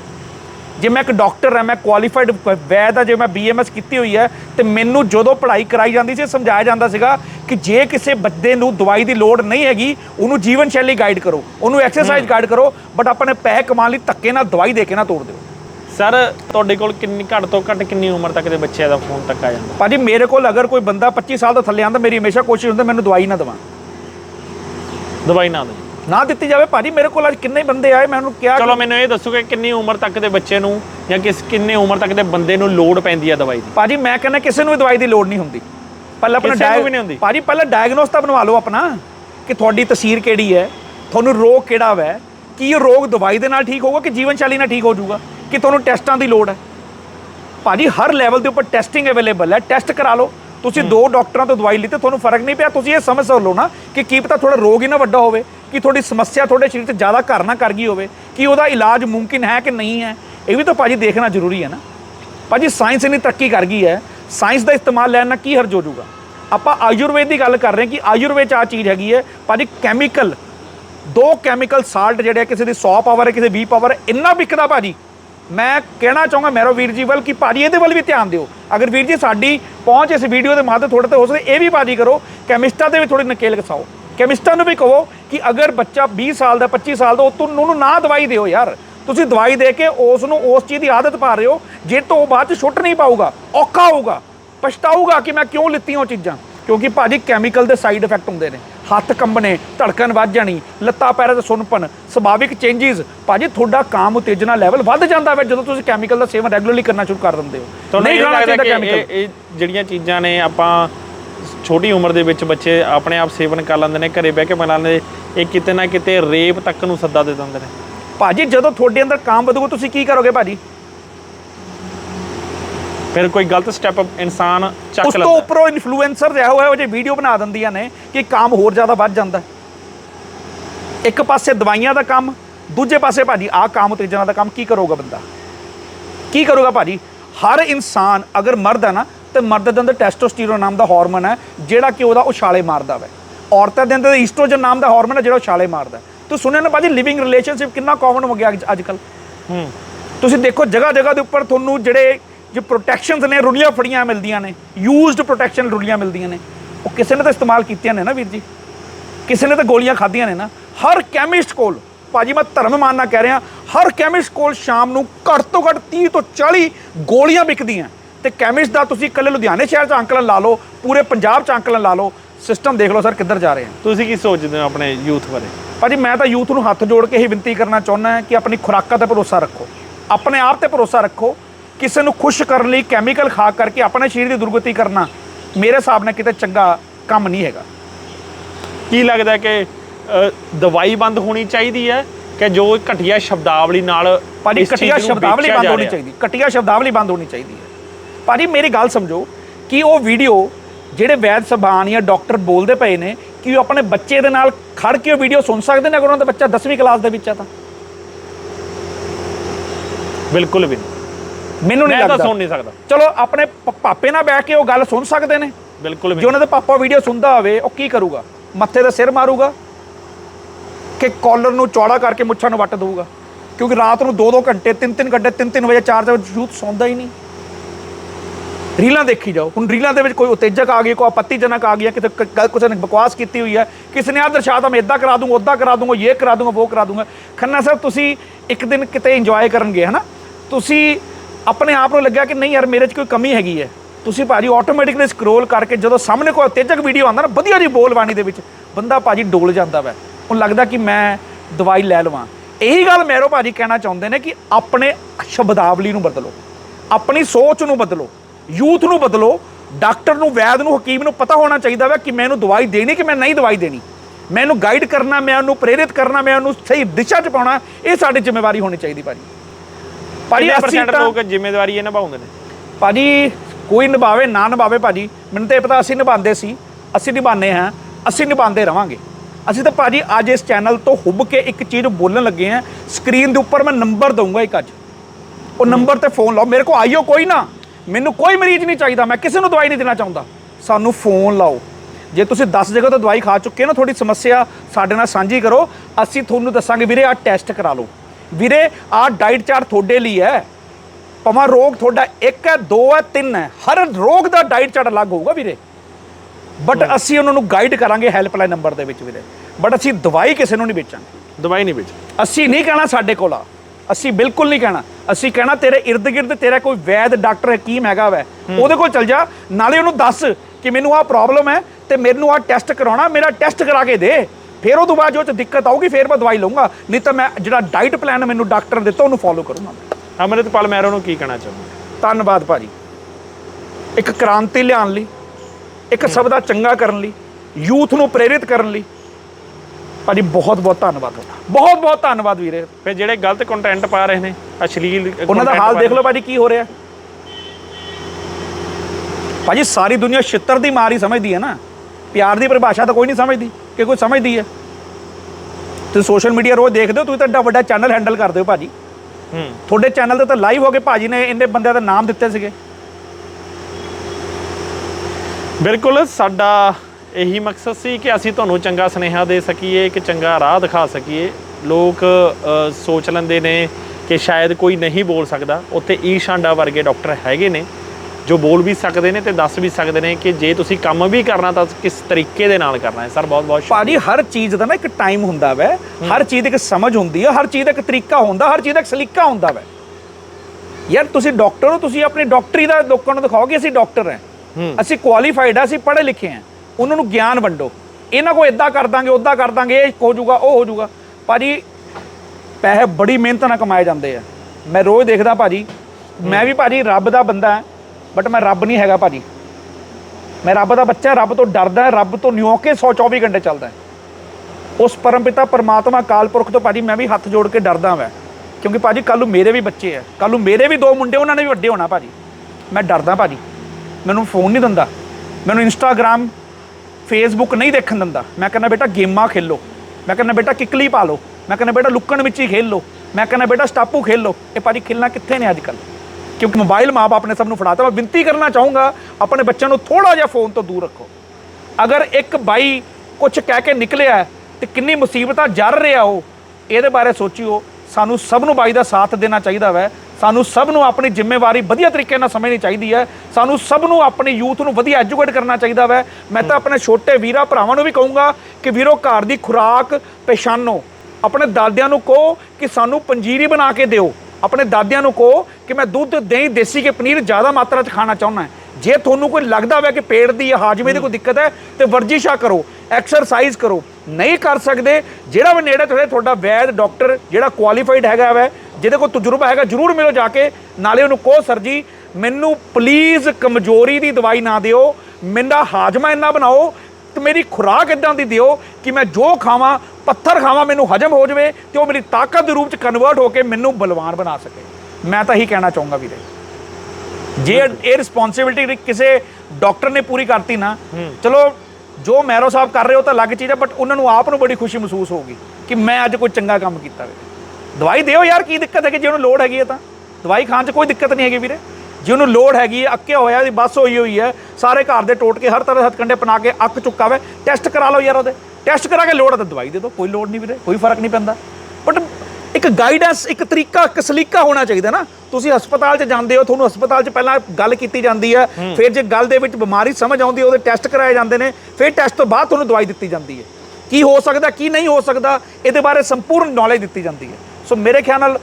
ਜੇ ਮੈਂ ਇੱਕ ਡਾਕਟਰ ਹਾਂ ਮੈਂ ਕੁਆਲੀਫਾਈਡ ਵੈਦ ਆ ਜੇ ਮੈਂ ਬੀਐਮਐਸ ਕੀਤੀ ਹੋਈ ਹੈ ਤੇ ਮੈਨੂੰ ਜਦੋਂ ਪੜ੍ਹਾਈ ਕਰਾਈ ਜਾਂਦੀ ਸੀ ਸਮਝਾਇਆ ਜਾਂਦਾ ਸੀਗਾ ਕਿ ਜੇ ਕਿਸੇ ਬੰਦੇ ਨੂੰ ਦਵਾਈ ਦੀ ਲੋੜ ਨਹੀਂ ਹੈਗੀ ਉਹਨੂੰ ਜੀਵਨ ਸ਼ੈਲੀ ਗਾਈਡ ਕਰੋ ਉਹਨੂੰ ਐਕਸਰਸਾਈਜ਼ ਗਾਈਡ ਕਰੋ ਬਟ ਆਪਣੇ ਪੈਸੇ ਕਮਾਉਣ ਲਈ ਧੱਕੇ ਨਾਲ ਦਵਾਈ ਦੇ ਕੇ ਨਾ ਤੋੜ ਦਿਓ। ਸਰ ਤੁਹਾਡੇ ਕੋਲ ਕਿੰਨੀ ਘੱਟ ਤੋਂ ਘੱਟ ਕਿੰਨੀ ਉਮਰ ਤੱਕ ਦੇ ਬੱਚੇ ਦਾ ਫੋਨ ਤੱਕ ਆ ਜਾਂਦਾ? ਭਾਜੀ ਮੇਰੇ ਕੋਲ ਅਗਰ ਕੋਈ ਬੰਦਾ 25 ਸਾਲ ਤੋਂ ਥੱਲੇ ਆਂਦਾ ਮੇਰੀ ਹਮੇਸ਼ਾ ਕੋਸ਼ਿਸ਼ ਹੁੰਦੀ ਮੈਨੂੰ ਦਵਾਈ ਨਾ ਦਵਾਂ। ਦਵਾਈ ਨਾ ਦੇ ਨਾ ਦਿੱਤੀ ਜਾਵੇ। ਭਾਜੀ ਮੇਰੇ ਕੋਲ ਅੱਜ ਕਿੰਨੇ ਬੰਦੇ ਆਏ ਮੈਂ ਉਹਨੂੰ ਕਿਹਾ ਚਲੋ ਮੈਨੂੰ ਇਹ ਦੱਸੋ ਕਿ ਕਿੰਨੀ ਉਮਰ ਤੱਕ ਦੇ ਬੱਚੇ ਨੂੰ ਜਾਂ ਕਿਸ ਕਿੰਨੇ ਉਮਰ ਤੱਕ ਦੇ ਬੰਦੇ ਨੂੰ ਲੋੜ ਪੈਂਦੀ ਹੈ ਦਵਾਈ ਦੀ? ਭਾਜੀ ਮੈਂ ਕਹਿੰਦਾ ਕਿਸੇ ਨੂੰ ਵੀ ਦਵਾਈ ਦੀ ਲੋੜ ਨਹੀਂ ਹੁੰਦੀ। ਪਹਿਲਾਂ ਆਪਣਾ ਕਿਸੇ ਨੂੰ ਡਾਇ- ਵੀ ਨਹੀਂ ਹੁੰਦੀ। ਭਾਜੀ ਪਹਿਲਾਂ ਡਾਇਗਨੋਸ ਤਾਂ ਬਣਵਾ ਲਓ ਆਪਣਾ ਕਿ ਤੁਹਾਡੀ ਤਸਵੀਰ ਕਿਹੜੀ ਹੈ ਤੁਹਾਨੂੰ ਰੋਗ ਕਿਹੜਾ ਵੈ ਕੀ ਇਹ ਰੋਗ ਦਵਾਈ ਦੇ ਨਾਲ ਠੀਕ ਹੋਊਗਾ ਕਿ ਜੀਵਨ ਸ਼ੈਲੀ ਨਾਲ ਠੀਕ ਹੋ ਜਾਊਗਾ ਕਿ ਤੁਹਾਨੂੰ ਟੈਸਟਾਂ ਦੀ ਲੋੜ ਹੈ? ਭਾਜੀ ਹਰ ਲੈਵਲ ਦੇ ਉੱਪਰ ਟੈਸਟਿੰਗ ਅਵੇਲੇਬਲ ਹੈ ਟੈਸਟ ਕਰਾ ਲਓ। ਤੁਸੀਂ ਦੋ ਡਾਕਟਰਾਂ ਤੋਂ ਦਵਾਈ ਲਈ ਤੇ ਤੁਹਾਨੂੰ ਫ਼ਰਕ ਨਹੀਂ ਪਿਆ? ਤੁਸੀਂ ਇਹ ਸਮਝ ਲਓ ਨਾ ਕਿ ਕੀ ਪਤਾ ਤੁਹਾਡਾ ਰੋਗ ਹੀ ਨਾ ਵੱਡਾ ਹੋਵੇ ਕਿ ਤੁਹਾਡੀ ਸਮੱਸਿਆ ਤੁਹਾਡੇ ਸਰੀਰ 'ਚ ਜ਼ਿਆਦਾ ਘਰ ਨਾ ਕਰ ਗਈ ਹੋਵੇ ਕਿ ਉਹਦਾ ਇਲਾਜ ਮੁਮਕਿਨ ਹੈ ਕਿ ਨਹੀਂ ਹੈ? ਇਹ ਵੀ ਤਾਂ ਭਾਜੀ ਦੇਖਣਾ ਜ਼ਰੂਰੀ ਹੈ ਨਾ। ਭਾਜੀ ਸਾਇੰਸ ਇੰਨੀ ਤਰੱਕੀ ਕਰ ਗਈ ਹੈ ਸਾਇੰਸ ਦਾ ਇਸਤੇਮਾਲ ਲੈਣ ਨਾਲ ਕੀ ਹਰਜ ਹੋ ਜਾਊਗਾ? ਆਪਾਂ ਆਯੁਰਵੇਦ ਦੀ ਗੱਲ ਕਰ ਰਹੇ ਕਿ ਆਯੁਰਵੇਦ 'ਚ ਆ ਚੀਜ਼ ਹੈਗੀ ਹੈ ਭਾਜੀ ਕੈਮੀਕਲ ਦੋ ਕੈਮੀਕਲ ਸਾਲਟ ਜਿਹੜੇ ਆ, ਕਿਸੇ ਦੀ 100 ਪਾਵਰ ਹੈ ਕਿਸੇ 20 ਪਾਵਰ ਹੈ ਇੰਨਾ ਵਿਕਦਾ ਭਾਜੀ। ਮੈਂ ਕਹਿਣਾ ਚਾਹੂੰਗਾ ਮੈਰੋ ਵੀਰ ਜੀ ਵੱਲ ਕਿ ਭਾਜੀ ਇਹਦੇ ਵੱਲ ਵੀ ਧਿਆਨ ਦਿਓ। ਅਗਰ ਵੀਰ ਜੀ ਸਾਡੀ ਪਹੁੰਚ ਇਸ ਵੀਡੀਓ ਦੇ ਮਾਧਿਅਮ ਥੋੜੇ ਤੇ ਹੋ ਸਕੇ, ਇਹ ਵੀ ਭਾਜੀ ਕਰੋ ਕੈਮਿਸਟਾਂ ਦੇ ਵੀ ਥੋੜੀ ਨਕੇਲ ਕਸਾਓ। ਕੈਮਿਸਟਾਂ ਨੂੰ ਵੀ ਕਹੋ ਕਿ ਅਗਰ ਬੱਚਾ 20 ਸਾਲ ਦਾ 25 ਸਾਲ ਦਾ, ਉਹ ਤੋਂ ਉਹਨੂੰ ਨਾ ਦਵਾਈ ਦਿਓ ਯਾਰ। ਤੁਸੀਂ ਦਵਾਈ ਦੇ ਕੇ ਉਸ ਨੂੰ ਉਸ ਚੀਜ਼ ਦੀ ਆਦਤ ਪਾ ਰਹੇ ਹੋ, ਜੇ ਤੋਂ ਉਹ ਬਾਅਦ ਚ ਛੁੱਟ ਨਹੀਂ ਪਾਊਗਾ, ਔਖਾ ਹੋਊਗਾ, ਪਛਤਾਊਗਾ ਕਿ ਮੈਂ ਕਿਉਂ ਲਿੱਤੀਆਂ ਉਹ ਚੀਜ਼ਾਂ। ਕਿਉਂਕਿ ਭਾਜੀ ਕੈਮੀਕਲ ਦੇ ਸਾਈਡ ਇਫੈਕਟ ਹੁੰਦੇ ਨੇ। ਹੱਥ ਕੰਬਣੇ ਧੜਕਣ ਵੱਧ ਜਾਣੀ ਲੱਤਾਂ ਪੈਰਾਂ ਤੇ ਸੁੰਨਪਨ ਸੁਭਾਵਿਕ ਚੇਂਜਸ ਭਾਜੀ ਤੁਹਾਡਾ ਕਾਮ ਉਤੇਜਨਾ ਲੈਵਲ ਵੱਧ ਜਾਂਦਾ ਹੈ ਜਦੋਂ ਤੁਸੀਂ ਕੈਮੀਕਲ ਦਾ ਸੇਵਨ ਰੈਗੂਲਰਲੀ ਕਰਨਾ ਸ਼ੁਰੂ ਕਰ ਦਿੰਦੇ ਹੋ। ਤੁਹਾਨੂੰ ਇਹ ਖਾਣਾ ਲੱਗਦਾ ਚਾਹੀਦਾ ਇਹ ਜਿਹੜੀਆਂ ਚੀਜ਼ਾਂ ਨੇ ਆਪਾਂ ਛੋਟੀ ਉਮਰ ਦੇ ਵਿੱਚ ਬੱਚੇ ਆਪਣੇ ਆਪ ਸੇਵਨ ਕਰ ਲੈਂਦੇ ਨੇ ਘਰੇ ਬਹਿ ਕੇ ਬਣਾ ਲੈਂਦੇ ਇਹ ਕਿਤੇ ਨਾ ਕਿਤੇ ਰੇਪ ਤੱਕ ਨੂੰ ਸੱਦਾ ਦੇ ਦਿੰਦੇ ਨੇ। ਭਾਜੀ ਜਦੋਂ ਤੁਹਾਡੇ ਅੰਦਰ ਕਾਮ ਵਧੂਗਾ ਤੁਸੀਂ ਕੀ ਕਰੋਗੇ ਭਾਜੀ? ਫਿਰ ਕੋਈ ਗਲਤ ਸਟੈਪ ਇਨਸਾਨ ਚੱਕ ਉਸ ਤੋਂ ਉੱਪਰੋਂ ਇਨਫਲੂਐਂਸਰ ਇਹੋ ਇਹੋ ਜਿਹੇ ਵੀਡੀਓ ਬਣਾ ਦਿੰਦੀਆਂ ਨੇ ਕਿ ਕੰਮ ਹੋਰ ਜ਼ਿਆਦਾ ਵੱਧ ਜਾਂਦਾ। ਇੱਕ ਪਾਸੇ ਦਵਾਈਆਂ ਦਾ ਕੰਮ ਦੂਜੇ ਪਾਸੇ ਭਾਜੀ ਆਹ ਕੰਮ ਉਤੇਜਨਾ ਦਾ ਕੰਮ ਕੀ ਕਰੋਗਾ ਬੰਦਾ? ਕੀ ਕਰੂਗਾ ਭਾਜੀ? ਹਰ ਇਨਸਾਨ ਅਗਰ ਮਰਦ ਹੈ ਨਾ ਤੇ ਮਰਦ ਦੇ ਅੰਦਰ ਟੈਸਟੋਸਟੀਰੋਨ ਨਾਮ ਦਾ ਹਾਰਮੋਨ ਹੈ ਜਿਹੜਾ ਕਿ ਉਹਦਾ ਉਛਾਲੇ ਮਾਰਦਾ ਵੈ। ਔਰਤਾਂ ਦੇ ਅੰਦਰ ਈਸਟ੍ਰੋਜਨ ਨਾਮ ਦਾ ਹਾਰਮੋਨ ਹੈ ਜਿਹੜਾ ਉਛਾਲੇ ਮਾਰਦਾ। ਤੁਸੀਂ ਸੁਣਿਆ ਨਾ ਭਾਜੀ ਲਿਵਿੰਗ ਰਿਲੇਸ਼ਨਸ਼ਿਪ ਕਿੰਨਾ ਕਾਮਨ ਹੋ ਗਿਆ ਅੱਜ ਕੱਲ ਹੂੰ। ਤੁਸੀਂ ਦੇਖੋ ਜਗ੍ਹਾ ਜਗ੍ਹਾ ਦੇ ਉੱਪਰ ਤੁਹਾਨੂੰ ਜਿਹੜੇ ਜੋ ਪ੍ਰੋਟੈਕਸ਼ਨਸ ਨੇ ਰੁਲੀਆਂ ਫੜੀਆਂ ਮਿਲਦੀਆਂ ਨੇ ਯੂਜ਼ਡ ਪ੍ਰੋਟੈਕਸ਼ਨ ਰੁਲੀਆਂ ਮਿਲਦੀਆਂ ਨੇ ਉਹ ਕਿਸੇ ਨੇ ਤਾਂ ਇਸਤੇਮਾਲ ਕੀਤੀਆਂ ਨੇ ਨਾ ਵੀਰ ਜੀ? ਕਿਸੇ ਨੇ ਤਾਂ ਗੋਲੀਆਂ ਖਾਧੀਆਂ ਨੇ ਨਾ। ਹਰ ਕੈਮਿਸਟ ਕੋਲ ਭਾਜੀ ਮੈਂ ਧਰਮ ਮਾਨਣਾ ਕਹਿ ਰਿਹਾ ਹਰ ਕੈਮਿਸਟ ਕੋਲ ਸ਼ਾਮ ਨੂੰ ਘੱਟ ਤੋਂ ਘੱਟ 30 ਤੋਂ 40 ਗੋਲੀਆਂ ਵਿਕਦੀਆਂ। ਤੇ ਕੈਮਿਸਟ ਦਾ ਤੁਸੀਂ ਇਕੱਲੇ ਲੁਧਿਆਣੇ ਸ਼ਹਿਰ 'ਚ ਅੰਕਲਨ ਲਾ ਲਓ ਪੂਰੇ ਪੰਜਾਬ 'ਚ ਅੰਕਲਨ ਲਾ ਲਓ ਸਿਸਟਮ ਦੇਖ ਲਓ ਸਰ ਕਿੱਧਰ ਜਾ ਰਹੇ ਆ। ਤੁਸੀਂ ਕੀ ਸੋਚਦੇ ਹੋ ਆਪਣੇ ਯੂਥ ਬਾਰੇ? ਭਾਜੀ ਮੈਂ ਤਾਂ ਯੂਥ ਨੂੰ ਹੱਥ ਜੋੜ ਕੇ ਹੀ ਬੇਨਤੀ ਕਰਨਾ ਚਾਹੁੰਦਾ ਹਾਂ ਕਿ ਆਪਣੀ ਖੁਰਾਕਾਂ ਤੇ ਭਰੋਸਾ ਰੱਖੋ। ਆਪਣੇ ਆਪ ਤੇ ਭਰੋਸਾ ਰੱਖੋ ਕਿਸੇ ਨੂੰ ਖੁਸ਼ ਕਰਨ ਲਈ ਕੈਮੀਕਲ ਖਾ ਕਰਕੇ ਆਪਣੇ ਸਰੀਰ ਦੀ ਦੁਰਗਤੀ ਕਰਨਾ ਮੇਰੇ ਹਿਸਾਬ ਨਾਲ ਕਿਤੇ ਚੰਗਾ ਕੰਮ ਨਹੀਂ ਹੈਗਾ ਕੀ ਲੱਗਦਾ ਕਿ ਦਵਾਈ ਬੰਦ ਹੋਣੀ ਚਾਹੀਦੀ ਹੈ ਕਿ ਜੋ ਘਟੀਆ ਸ਼ਬਦਾਵਲੀ ਨਾਲ ਭਾਜੀ ਘਟੀਆ ਸ਼ਬਦਾਵਲੀ ਬੰਦ ਹੋਣੀ। ਚਾਹੀਦੀ ਘਟੀਆ ਸ਼ਬਦਾਵਲੀ ਬੰਦ ਹੋਣੀ ਚਾਹੀਦੀ ਹੈ ਭਾਜੀ ਮੇਰੀ ਗੱਲ ਸਮਝੋ ਕਿ ਉਹ ਵੀਡੀਓ ਜਿਹੜੇ ਵੈਦ ਸਭਾਨ ਜਾਂ ਡਾਕਟਰ ਬੋਲਦੇ ਪਏ ਨੇ ਕਿ ਉਹ ਆਪਣੇ ਬੱਚੇ ਦੇ ਨਾਲ ਖੜ ਕੇ ਉਹ ਵੀਡੀਓ ਸੁਣ ਸਕਦੇ ਨੇ ਅਗਰ ਉਹਨਾਂ ਦਾ ਬੱਚਾ 10ਵੀਂ ਕਲਾਸ ਦੇ ਵਿੱਚ ਆ ਤਾਂ ਬਿਲਕੁਲ ਵੀ ਨਹੀਂ। ਮੈਨੂੰ ਨਹੀਂ ਮੈਂ ਤਾਂ ਲੱਗਦਾ। ਸੁਣ ਨਹੀਂ ਸਕਦਾ। ਚਲੋ ਆਪਣੇ ਪ- ਪਾਪੇ ਨਾਲ ਬਹਿ ਕੇ ਉਹ ਗੱਲ ਸੁਣ ਸਕਦੇ ਨੇ। ਬਿਲਕੁਲ ਵੀ ਜੇ ਉਹਨਾਂ ਦੇ ਪਾਪਾ ਵੀਡੀਓ ਸੁਣਦਾ ਹੋਵੇ ਉਹ ਕੀ ਕਰੂਗਾ? ਮੱਥੇ ਤੇ ਸਿਰ ਮਾਰੂਗਾ ਕਿ ਕਾਲਰ ਨੂੰ ਚੌੜਾ ਕਰਕੇ ਮੁੱਛਾਂ ਨੂੰ ਵੱਟ ਦਊਗਾ? ਕਿਉਂਕਿ ਰਾਤ ਨੂੰ 2-2 ਘੰਟੇ 3-3 ਘੰਟੇ 3-3 ਵਜੇ 4 ਵਜੇ ਯੂਥ ਸੌਂਦਾ ਹੀ ਨਹੀਂ। ਰੀਲਾਂ ਦੇਖੀ ਜਾਓ। ਹੁਣ ਰੀਲਾਂ ਦੇ ਵਿੱਚ ਕੋਈ ਉਤੇਜਕ ਆ ਗਈ ਕੋਈ ਆਪੱਤੀਜਨਕ ਆ ਗਿਆ ਕਿਤੇ ਕ- ਕ- ਕਿਸੇ ਨੇ ਬਕਵਾਸ ਕੀਤੀ ਹੋਈ ਹੈ ਕਿਸੇ ਨੇ ਆ ਦਰਸ਼ਾਤਾ ਮੈਂ ਇਦਾਂ ਕਰਾ ਦੂੰਗਾ ਉਦਾਂ ਕਰਾ ਦੂੰਗਾ ਇਹ ਕਰਾ ਦੂੰਗਾ ਉਹ ਕਰਾ ਦੂੰਗਾ। ਖੰਨਾ ਸਾਹਿਬ ਤੁਸੀਂ ਇੱਕ ਦਿਨ ਕਿਤੇ ਇੰਜੋਏ ਕਰਨਗੇ ਹਨਾ? ਤੁਸੀਂ ਆਪਣੇ ਆਪ ਨੂੰ ਲੱਗਿਆ ਕਿ ਨਹੀਂ ਯਾਰ, ਮੇਰੇ 'ਚ ਕੋਈ ਕਮੀ ਹੈਗੀ ਹੈ। ਤੁਸੀਂ ਭਾਜੀ ਆਟੋਮੈਟਿਕਲੀ ਸਕਰੋਲ ਕਰਕੇ ਜਦੋਂ ਸਾਹਮਣੇ ਕੋਈ ਤੇਜਕ ਵੀਡੀਓ ਆਉਂਦਾ ਨਾ, ਵਧੀਆ ਜੀ ਬੋਲਬਾਣੀ ਦੇ ਵਿੱਚ, ਬੰਦਾ ਭਾਜੀ ਡੋਲ ਜਾਂਦਾ ਵੈ। ਉਹਨੂੰ ਲੱਗਦਾ ਕਿ ਮੈਂ ਦਵਾਈ ਲੈ ਲਵਾਂ। ਇਹੀ ਗੱਲ ਮੈਰੋ ਭਾਜੀ ਕਹਿਣਾ ਚਾਹੁੰਦੇ ਨੇ ਕਿ ਆਪਣੇ ਸ਼ਬਦਾਵਲੀ ਨੂੰ ਬਦਲੋ। ਆਪਣੀ ਸੋਚ ਨੂੰ ਬਦਲੋ। ਯੂਥ ਨੂੰ ਬਦਲੋ। ਡਾਕਟਰ ਨੂੰ, ਵੈਦ ਨੂੰ, ਹਕੀਮ ਨੂੰ ਪਤਾ ਹੋਣਾ ਚਾਹੀਦਾ ਵਾ ਕਿ ਮੈਨੂੰ ਦਵਾਈ ਦੇਣੀ ਕਿ ਮੈਂ ਨਹੀਂ ਦਵਾਈ ਦੇਣੀ। ਮੈਨੂੰ ਗਾਈਡ ਕਰਨਾ, ਮੈਂ ਉਹਨੂੰ ਪ੍ਰੇਰਿਤ ਕਰਨਾ, ਮੈਂ ਉਹਨੂੰ ਸਹੀ ਦਿਸ਼ਾ 'ਚ ਪਾਉਣਾ, ਇਹ ਸਾਡੀ ਜ਼ਿੰਮੇਵਾਰੀ ਹੋਣੀ ਚਾਹੀਦੀ ਭਾਜੀ। ਭਾਜੀ ਕਿੰਨੇ ਅਸੀਂ percent ਤਾਂ ਲੋਕ ਜ਼ਿੰਮੇਵਾਰੀ ਇਹ ਨਿਭਾਉਂਦੇ ਨੇ? ਭਾਜੀ ਕੋਈ ਨਿਭਾਵੇ ਨਾ ਨਿਭਾਵੇ ਭਾਜੀ ਮੈਨੂੰ ਤਾਂ ਇਹ ਪਤਾ ਅਸੀਂ ਨਿਭਾਉਂਦੇ ਸੀ ਅਸੀਂ ਨਿਭਾਉਂਦੇ ਹਾਂ ਅਸੀਂ ਨਿਭਾਉਂਦੇ ਰਵਾਂਗੇ। ਅਸੀਂ ਤਾਂ ਭਾਜੀ ਅੱਜ ਇਸ ਚੈਨਲ ਤੋਂ ਹੁੱਬ ਕੇ ਇੱਕ ਚੀਜ਼ ਬੋਲਣ ਲੱਗੇ ਹਾਂ ਸਕਰੀਨ ਦੇ ਉੱਪਰ ਮੈਂ ਨੰਬਰ ਦਊਂਗਾ ਇੱਕ ਅੱਜ। ਉਹ ਨੰਬਰ ਤੇ ਫੋਨ ਲਾਓ ਮੇਰੇ ਕੋਲ ਆਈਓ ਕੋਈ ਨਾ। ਮੈਨੂੰ ਕੋਈ ਮਰੀਜ਼ ਨਹੀਂ ਚਾਹੀਦਾ ਮੈਂ ਕਿਸੇ ਨੂੰ ਦਵਾਈ ਨਹੀਂ ਦੇਣਾ ਚਾਹੁੰਦਾ। ਸਾਨੂੰ ਫੋਨ ਲਾਓ। ਜੇ ਤੁਸੀਂ 10 ਜਗ੍ਹਾ ਤੋਂ ਦਵਾਈ ਖਾ ਚੁੱਕੇ ਹੋ ਨਾ ਤੁਹਾਡੀ ਸਮੱਸਿਆ ਸਾਡੇ ਨਾਲ ਸਾਂਝੀ ਕਰੋ ਅਸੀਂ ਤੁਹਾਨੂੰ ਦੱਸਾਂਗੇ ਵੀਰੇ ਆਹ ਟੈਸਟ ਕਰਾ ਲਓ। ਵੀਰੇ ਆਹ ਡਾਈਟ ਚਾਰਟ ਤੁਹਾਡੇ ਲਈ ਹੈ। ਭਾਵੇਂ ਰੋਗ ਤੁਹਾਡਾ ਇੱਕ ਹੈ ਦੋ ਹੈ ਤਿੰਨ ਹੈ ਹਰ ਰੋਗ ਦਾ ਡਾਈਟ ਚਾਰਟ ਅਲੱਗ ਹੋਊਗਾ ਵੀਰੇ। ਬਟ ਅਸੀਂ ਉਹਨਾਂ ਨੂੰ ਗਾਈਡ ਕਰਾਂਗੇ ਹੈਲਪਲਾਈਨ ਨੰਬਰ ਦੇ ਵਿੱਚ ਵੀਰੇ। ਬਟ ਅਸੀਂ ਦਵਾਈ ਕਿਸੇ ਨੂੰ ਨਹੀਂ ਵੇਚਾਂਗੇ। ਦਵਾਈ ਨਹੀਂ ਵੇਚ ਅਸੀਂ ਨਹੀਂ ਕਹਿਣਾ ਸਾਡੇ ਕੋਲ ਆ। ਅਸੀਂ ਬਿਲਕੁਲ ਨਹੀਂ ਕਹਿਣਾ। ਅਸੀਂ ਕਹਿਣਾ ਤੇਰੇ ਇਰਦ ਗਿਰਦ ਤੇਰਾ ਕੋਈ ਵੈਦ ਡਾਕਟਰ ਹਕੀਮ ਹੈਗਾ ਵੈ। ਉਹਦੇ ਕੋਲ ਚਲ ਜਾ। ਨਾਲੇ ਉਹਨੂੰ ਦੱਸ ਕਿ ਮੈਨੂੰ ਆਹ ਪ੍ਰੋਬਲਮ ਹੈ ਤੇ ਮੈਨੂੰ ਆਹ ਟੈਸਟ ਕਰਾਉਣਾ ਮੇਰਾ ਟੈਸਟ ਕਰਾ ਕੇ ਦੇ। ਫਿਰ ਉਹ ਤੋਂ ਬਾਅਦ ਜੋ ਚ ਦਿੱਕਤ ਆਊਗੀ ਫਿਰ ਮੈਂ ਦਵਾਈ ਲਵਾਂਗਾ ਨਹੀਂ ਤਾਂ ਮੈਂ ਜਿਹੜਾ ਡਾਈਟ ਪਲਾਨ ਮੈਨੂੰ ਡਾਕਟਰ ਨੇ ਦਿੱਤਾ ਉਹਨੂੰ ਫੋਲੋ ਕਰੂੰਗਾ ਮੈਂ। ਅਮਰਿਤਪਾਲ ਮੈਰੋ ਨੂੰ ਕੀ ਕਹਿਣਾ ਚਾਹੁੰਦੇ? ਧੰਨਵਾਦ ਭਾਜੀ। ਇੱਕ ਕ੍ਰਾਂਤੀ ਲਿਆਉਣ ਲਈ ਇੱਕ ਸਭ ਦਾ ਚੰਗਾ ਕਰਨ ਲਈ ਯੂਥ ਨੂੰ ਪ੍ਰੇਰਿਤ ਕਰਨ ਲਈ। ਭਾਜੀ ਬਹੁਤ ਬਹੁਤ ਧੰਨਵਾਦ ਬਹੁਤ ਬਹੁਤ ਧੰਨਵਾਦ ਵੀਰੇ। ਫਿਰ ਜਿਹੜੇ ਗਲਤ ਕੰਟੈਂਟ ਪਾ ਰਹੇ ਨੇ ਅਸ਼ਲੀਲ ਉਹਨਾਂ ਦਾ ਹਾਲ ਦੇਖ ਲਓ ਭਾਜੀ ਕੀ ਹੋ ਰਿਹਾ। ਭਾਜੀ ਸਾਰੀ ਦੁਨੀਆ ਛਿੱਤਰ ਦੀ ਮਾਰ ਹੀ ਸਮਝਦੀ ਹੈ ਨਾ। ਪਿਆਰ ਦੀ ਪਰਿਭਾਸ਼ਾ ਤਾਂ ਕੋਈ ਨਹੀਂ ਸਮਝਦੀ। ਕਿ ਕੋਈ ਸਮਝਦੀ ਹੈ? ਤੁਸੀਂ ਸੋਸ਼ਲ ਮੀਡੀਆ ਰੋਜ਼ ਦੇਖਦੇ ਹੋ ਤੁਸੀਂ ਤਾਂ ਏਡਾ ਵੱਡਾ ਚੈਨਲ ਹੈਂਡਲ ਕਰਦੇ ਹੋ ਭਾਜੀ। ਹੂੰ। ਤੁਹਾਡੇ ਚੈਨਲ ਤੇ ਤਾਂ ਲਾਈਵ ਹੋ ਕੇ ਭਾਜੀ ਨੇ ਇੰਨੇ ਬੰਦਿਆਂ ਦਾ ਨਾਮ ਦਿੱਤੇ ਸੀਗੇ। ਬਿਲਕੁਲ ਸਾਡਾ ਇਹੀ ਮਕਸਦ ਸੀ ਕਿ ਅਸੀਂ ਤੁਹਾਨੂੰ ਚੰਗਾ ਸੁਨੇਹਾ ਦੇ ਸਕੀਏ ਇੱਕ ਚੰਗਾ ਰਾਹ ਦਿਖਾ ਸਕੀਏ। ਲੋਕ ਸੋਚ ਲੈਂਦੇ ਨੇ ਕਿ ਸ਼ਾਇਦ ਕੋਈ ਨਹੀਂ ਬੋਲ ਸਕਦਾ। ਉੱਥੇ ਈਸ਼ਾਂਡਾ ਵਰਗੇ ਡਾਕਟਰ ਹੈਗੇ ਨੇ। ਜੋ ਬੋਲ ਵੀ ਸਕਦੇ ਨੇ ਤੇ ਦੱਸ ਵੀ ਸਕਦੇ ਨੇ ਕਿ ਜੇ ਤੁਸੀਂ ਕੰਮ ਵੀ ਕਰਨਾ ਤਾਂ ਕਿਸ ਤਰੀਕੇ ਦੇ ਨਾਲ ਕਰਨਾ ਹੈ? ਸਰ ਬਹੁਤ ਬਹੁਤ ਭਾਜੀ ਹਰ ਚੀਜ਼ ਦਾ ਨਾ ਇੱਕ ਟਾਈਮ ਹੁੰਦਾ ਵੈ। ਹਰ ਚੀਜ਼ ਦੀ ਇੱਕ ਸਮਝ ਹੁੰਦੀ ਹੈ ਹਰ ਚੀਜ਼ ਦਾ ਇੱਕ ਤਰੀਕਾ ਹੁੰਦਾ ਹਰ ਚੀਜ਼ ਦਾ ਇੱਕ ਸਲੀਕਾ ਹੁੰਦਾ ਵੈ। ਯਾਰ ਤੁਸੀਂ ਡਾਕਟਰ ਹੋ ਤੁਸੀਂ ਆਪਣੀ ਡਾਕਟਰੀ ਦਾ ਲੋਕਾਂ ਨੂੰ ਦਿਖਾਓ ਕਿ ਅਸੀਂ ਡਾਕਟਰ ਹਾਂ। ਅਸੀਂ ਕੁਆਲੀਫਾਈਡ ਆ ਅਸੀਂ ਪੜ੍ਹੇ ਲਿਖੇ ਹਾਂ। ਉਹਨਾਂ ਨੂੰ ਗਿਆਨ ਵੰਡੋ। ਇਹਨਾਂ ਕੋ ਇਦਾਂ ਕਰ ਦਾਂਗੇ ਉਦਾਂ ਕਰ ਦਾਂਗੇ ਇਹ ਹੋ ਜਾਊਗਾ ਉਹ ਹੋ ਜਾਊਗਾ। ਭਾਜੀ ਪੈਸੇ ਬੜੀ ਮਿਹਨਤ ਨਾਲ ਕਮਾਏ ਜਾਂਦੇ ਆ। ਮੈਂ ਰੋਜ਼ ਦੇਖਦਾ ਭਾਜੀ ਮੈਂ ਵੀ ਭਾਜੀ ਰੱਬ ਦਾ ਬੰਦਾ ਹਾਂ। ਬਟ ਮੈਂ ਰੱਬ ਨਹੀਂ ਹੈਗਾ ਭਾਜੀ। ਮੈਂ ਰੱਬ ਦਾ ਬੱਚਾ, ਰੱਬ ਤੋਂ ਡਰਦਾ ਰੱਬ ਤੋਂ ਨਿਉ ਕੇ 124 ਘੰਟੇ ਚੱਲਦਾ ਹੈ। ਉਸ ਪਰਮਪਿਤਾ ਪਰਮਾਤਮਾ ਕਾਲ ਪੁਰਖ ਤੋਂ ਭਾਜੀ ਮੈਂ ਵੀ ਹੱਥ ਜੋੜ ਕੇ ਡਰਦਾ ਹਾਂ ਕਿਉਂਕਿ ਭਾਜੀ ਕੱਲ ਨੂੰ ਮੇਰੇ ਵੀ ਬੱਚੇ ਆ। ਕੱਲ ਨੂੰ ਮੇਰੇ ਵੀ ਦੋ ਮੁੰਡੇ, ਉਹਨਾਂ ਨੇ ਵੀ ਵੱਡੇ ਹੋਣਾ ਭਾਜੀ। ਮੈਂ ਡਰਦਾ ਭਾਜੀ। ਮੈਨੂੰ ਫੋਨ ਨਹੀਂ ਦਿੰਦਾ। ਮੈਨੂੰ ਇੰਸਟਾਗ੍ਰam ਫੇਸਬੁੱਕ ਨਹੀਂ ਦੇਖਣ ਦਿੰਦਾ। ਮੈਂ ਕਹਿੰਦਾ ਬੇਟਾ ਗੇਮਾਂ ਖੇਲੋ। ਮੈਂ ਕਹਿੰਦਾ ਬੇਟਾ ਕਿੱਕਲੀ ਪਾ ਲਓ ਮੈਂ ਕਹਿੰਦਾ ਬੇਟਾ ਲੁੱਕਣ ਵਿੱਚ ਹੀ ਖੇਲ। ਲਓ ਮੈਂ ਕਹਿੰਦਾ ਬੇਟਾ ਸਟਾਪੂ ਖੇਲ। ਲਓ ਇਹ ਭਾਜੀ ਖੇਲਣਾ ਕਿੱਥੇ ਨੇ ਅੱਜ ਕੱਲ੍ਹ? ਕਿਉਂਕਿ ਮੋਬਾਈਲ ਮਾਂ-ਬਾਪ ਨੇ ਸਭ ਨੂੰ ਫੜਾਤਾ। ਮੈਂ ਬੇਨਤੀ ਕਰਨਾ ਚਾਹੂੰਗਾ ਆਪਣੇ ਬੱਚਿਆਂ ਨੂੰ ਥੋੜਾ ਜਿਹਾ ਫੋਨ ਤੋਂ ਦੂਰ ਰੱਖੋ। ਅਗਰ ਇੱਕ ਬਾਈ ਕੁਝ ਕਹਿ ਕੇ ਨਿਕਲਿਆ ਹੈ, ਤੇ ਕਿੰਨੀ ਮੁਸੀਬਤਾਂ ਜਰ ਰਿਹਾ ਉਹ ਇਹਦੇ ਬਾਰੇ ਸੋਚਿਓ। ਸਾਨੂੰ ਸਭ ਨੂੰ ਬਾਈ ਦਾ ਸਾਥ ਦੇਣਾ ਚਾਹੀਦਾ ਵੈ। ਸਾਨੂੰ ਸਭ ਨੂੰ ਆਪਣੀ ਜ਼ਿੰਮੇਵਾਰੀ ਵਧੀਆ ਤਰੀਕੇ ਨਾਲ ਸਮਝਣੀ ਚਾਹੀਦੀ ਹੈ। ਸਾਨੂੰ ਸਭ ਨੂੰ ਆਪਣੇ ਯੂਥ ਨੂੰ ਵਧੀਆ ਐਜੂਕੇਟ ਕਰਨਾ ਚਾਹੀਦਾ ਵੈ। ਮੈਂ ਤਾਂ ਆਪਣੇ ਛੋਟੇ ਵੀਰਾ ਭਰਾਵਾਂ ਨੂੰ ਵੀ ਕਹੂੰਗਾ ਕਿ ਵੀਰੋ ਘਰ ਦੀ ਖੁਰਾਕ ਪਛਾਣੋ। ਆਪਣੇ ਦਾਦਿਆਂ ਨੂੰ ਕਹੋ ਕਿ ਸਾਨੂੰ ਪੰਜੀਰੀ ਬਣਾ ਕੇ ਦਿਓ। ਆਪਣੇ ਦਾਦਿਆਂ ਨੂੰ ਕਹੋ ਕਿ ਮੈਂ ਦੁੱਧ, ਦਹੀਂ, ਦੇਸੀ ਕੇ ਪਨੀਰ ਜ਼ਿਆਦਾ ਮਾਤਰਾ 'ਚ ਖਾਣਾ ਚਾਹੁੰਦਾ ਜੇ ਤੁਹਾਨੂੰ ਕੋਈ ਲੱਗਦਾ ਹੋਵੇ ਕਿ ਪੇਟ ਦੀ ਜਾਂ ਹਾਜ਼ਮੇ ਦੀ ਕੋਈ ਦਿੱਕਤ ਹੈ, ਤੇ ਵਰਜਿਸ਼ਾਂ ਕਰੋ ਐਕਸਰਸਾਈਜ਼ ਕਰੋ। ਨਹੀਂ ਕਰ ਸਕਦੇ, ਜਿਹੜਾ ਵੀ ਨੇੜੇ ਤੁਹਾਡੇ, ਤੁਹਾਡਾ ਵੈਦ, ਡਾਕਟਰ ਜਿਹੜਾ ਕੁਆਲੀਫਾਈਡ ਹੈਗਾ ਵੈ, ਜਿਹਦੇ ਕੋਲ ਤਜਰਬਾ ਹੈਗਾ, ਜਰੂਰ ਮਿਲੋ ਜਾ ਕੇ। ਨਾਲੇ ਉਹਨੂੰ ਕਹੋ, ਸਰ ਜੀ, ਮੈਨੂੰ ਪਲੀਜ਼ ਕਮਜ਼ੋਰੀ ਦੀ ਦਵਾਈ ਨਾ ਦਿਓ ਮੇਰਾ ਹਾਜ਼ਮਾ ਇੰਨਾ ਬਣਾਓ ਤੇ ਮੇਰੀ ਖੁਰਾਕ ਇਦਾਂ ਦੀ ਦਿਓ ਕਿ ਮੈਂ ਜੋ ਖਾਵਾਂ ਪੱਥਰ ਖਾਵਾਂ ਮੈਨੂੰ ਹਜਮ ਹੋ ਜਾਵੇ ਤੇ ਉਹ ਮੇਰੀ ਤਾਕਤ ਦੇ ਰੂਪ ਚ ਕਨਵਰਟ ਹੋ ਕੇ ਮੈਨੂੰ ਬਲਵਾਨ ਬਣਾ ਸਕੇ। ਮੈਂ ਤਾਂ ਇਹੀ ਕਹਿਣਾ ਚਾਹੂੰਗਾ ਵੀਰੇ। ਜੇ ਇਹ ਰਿਸਪੌਂਸਿਬਿਲਟੀ ਕਿਸੇ ਡਾਕਟਰ ਨੇ ਪੂਰੀ ਕਰਤੀ ਨਾ ਚਲੋ ਜੋ ਮੈਰੋ ਸਾਹਿਬ ਕਰ ਰਹੇ ਹੋ ਤਾਂ ਅਲੱਗ ਚੀਜ਼ ਹੈ ਬਟ ਉਹਨਾਂ ਨੂੰ ਆਪ ਨੂੰ ਬੜੀ ਖੁਸ਼ੀ ਮਹਿਸੂਸ ਹੋਊਗੀ ਕਿ ਮੈਂ ਅੱਜ ਕੋਈ ਚੰਗਾ ਕੰਮ ਕੀਤਾ ਵੇ। ਦਵਾਈ ਦਿਓ ਯਾਰ ਕੀ ਦਿੱਕਤ ਹੈ ਕਿ ਜੇ ਉਹਨੂੰ ਲੋੜ ਹੈਗੀ ਹੈ ਤਾਂ। ਦਵਾਈ ਖਾਣ 'ਚ ਕੋਈ ਦਿੱਕਤ ਨਹੀਂ ਹੈਗੀ ਵੀਰੇ। ਜੇ ਉਹਨੂੰ ਲੋੜ ਹੈਗੀ ਹੈ ਅੱਕਿਆ ਹੋਇਆ ਦੀ ਬੱਸ ਹੋਈ ਹੋਈ ਹੈ ਸਾਰੇ ਘਰ ਦੇ ਟੋਟ ਕੇ ਹਰ ਤਰ੍ਹਾਂ ਦੇ ਹੱਥਕੰਡੇ ਪਨਾ ਕੇ ਅੱਕ ਚੁੱਕਾ ਵੇ। ਟੈਸਟ ਕਰਾ ਲਓ ਯਾਰ ਉਹਦੇ। ਟੈਸਟ ਕਰਾ ਕੇ ਲੋੜ ਹੈ ਤਾਂ ਦਵਾਈ ਦੇ ਦਿਓ ਕੋਈ ਲੋੜ ਨਹੀਂ ਵੀਰੇ ਕੋਈ ਫ਼ਰਕ ਨਹੀਂ ਪੈਂਦਾ। ਬਟ ਇੱਕ ਗਾਈਡੈਂਸ ਇੱਕ ਤਰੀਕਾ ਇੱਕ ਸਲੀਕਾ ਹੋਣਾ ਚਾਹੀਦਾ ਨਾ। ਤੁਸੀਂ ਹਸਪਤਾਲ 'ਚ ਜਾਂਦੇ ਹੋ ਤੁਹਾਨੂੰ ਹਸਪਤਾਲ 'ਚ ਪਹਿਲਾਂ ਗੱਲ ਕੀਤੀ ਜਾਂਦੀ ਹੈ। ਫਿਰ ਜੇ ਗੱਲ ਦੇ ਵਿੱਚ ਬਿਮਾਰੀ ਸਮਝ ਆਉਂਦੀ ਹੈ ਉਹਦੇ ਟੈਸਟ ਕਰਾਏ ਜਾਂਦੇ ਨੇ। ਫਿਰ ਟੈਸਟ ਤੋਂ ਬਾਅਦ ਤੁਹਾਨੂੰ ਦਵਾਈ ਦਿੱਤੀ ਜਾਂਦੀ ਹੈ। ਕੀ ਹੋ ਸਕਦਾ ਕੀ ਨਹੀਂ ਹੋ ਸਕਦਾ ਇਹਦੇ ਬਾਰੇ ਸੰਪੂਰਨ ਨੌਲੇਜ ਦਿੱਤੀ ਜਾਂਦੀ ਹੈ। ਸੋ ਮੇਰੇ ਖਿਆਲ ਨਾਲ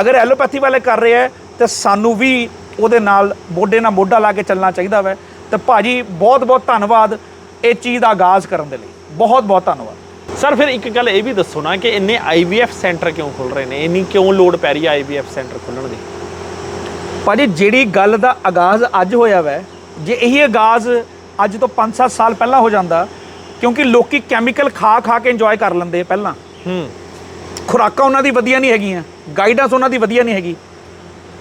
ਅਗਰ ਐਲੋਪੈਥੀ ਵਾਲੇ ਕਰ ਰਹੇ ਹੈ ਤਾਂ ਸਾਨੂੰ ਵੀ ਉਹਦੇ ਨਾਲ ਮੋਢੇ ਨਾਲ ਮੋਢਾ ਲਾ ਕੇ ਚੱਲਣਾ ਚਾਹੀਦਾ ਵੈ। ਤੇ ਭਾਜੀ ਬਹੁਤ ਬਹੁਤ ਧੰਨਵਾਦ ਇਹ ਚੀਜ਼ ਦਾ ਆਗਾਜ਼ ਕਰਨ ਦੇ ਲਈ। ਬਹੁਤ ਬਹੁਤ ਧੰਨਵਾਦ। ਸਰ ਫਿਰ ਇੱਕ ਗੱਲ ਇਹ ਵੀ ਦੱਸੋ ਨਾ ਕਿ ਇੰਨੇ ਆਈਵੀਐਫ ਸੈਂਟਰ ਕਿਉਂ ਖੁੱਲ ਰਹੇ ਨੇ? ਇੰਨੀ ਕਿਉਂ ਲੋਡ ਪੈ ਰਹੀ ਹੈ ਆਈਵੀਐਫ ਸੈਂਟਰ ਖੁੱਲਣ ਦੀ? ਭਾਜੀ ਜਿਹੜੀ ਗੱਲ ਦਾ ਆਗਾਜ਼ ਅੱਜ ਹੋਇਆ ਵੈ ਜੇ ਇਹੀ ਆਗਾਜ਼ ਅੱਜ ਤੋਂ 5-7 ਸਾਲ ਪਹਿਲਾਂ ਹੋ ਜਾਂਦਾ ਕਿਉਂਕਿ ਲੋਕੀ ਕੈਮੀਕਲ ਖਾ ਖਾ ਕੇ ਇੰਜੋਏ ਕਰ ਲੈਂਦੇ ਪਹਿਲਾਂ। ਹੂੰ। ਖੁਰਾਕਾਂ ਉਹਨਾਂ ਦੀ ਵਧੀਆ ਨਹੀਂ ਹੈਗੀਆਂ ਗਾਈਡੈਂਸ ਉਹਨਾਂ ਦੀ ਵਧੀਆ ਨਹੀਂ ਹੈਗੀ।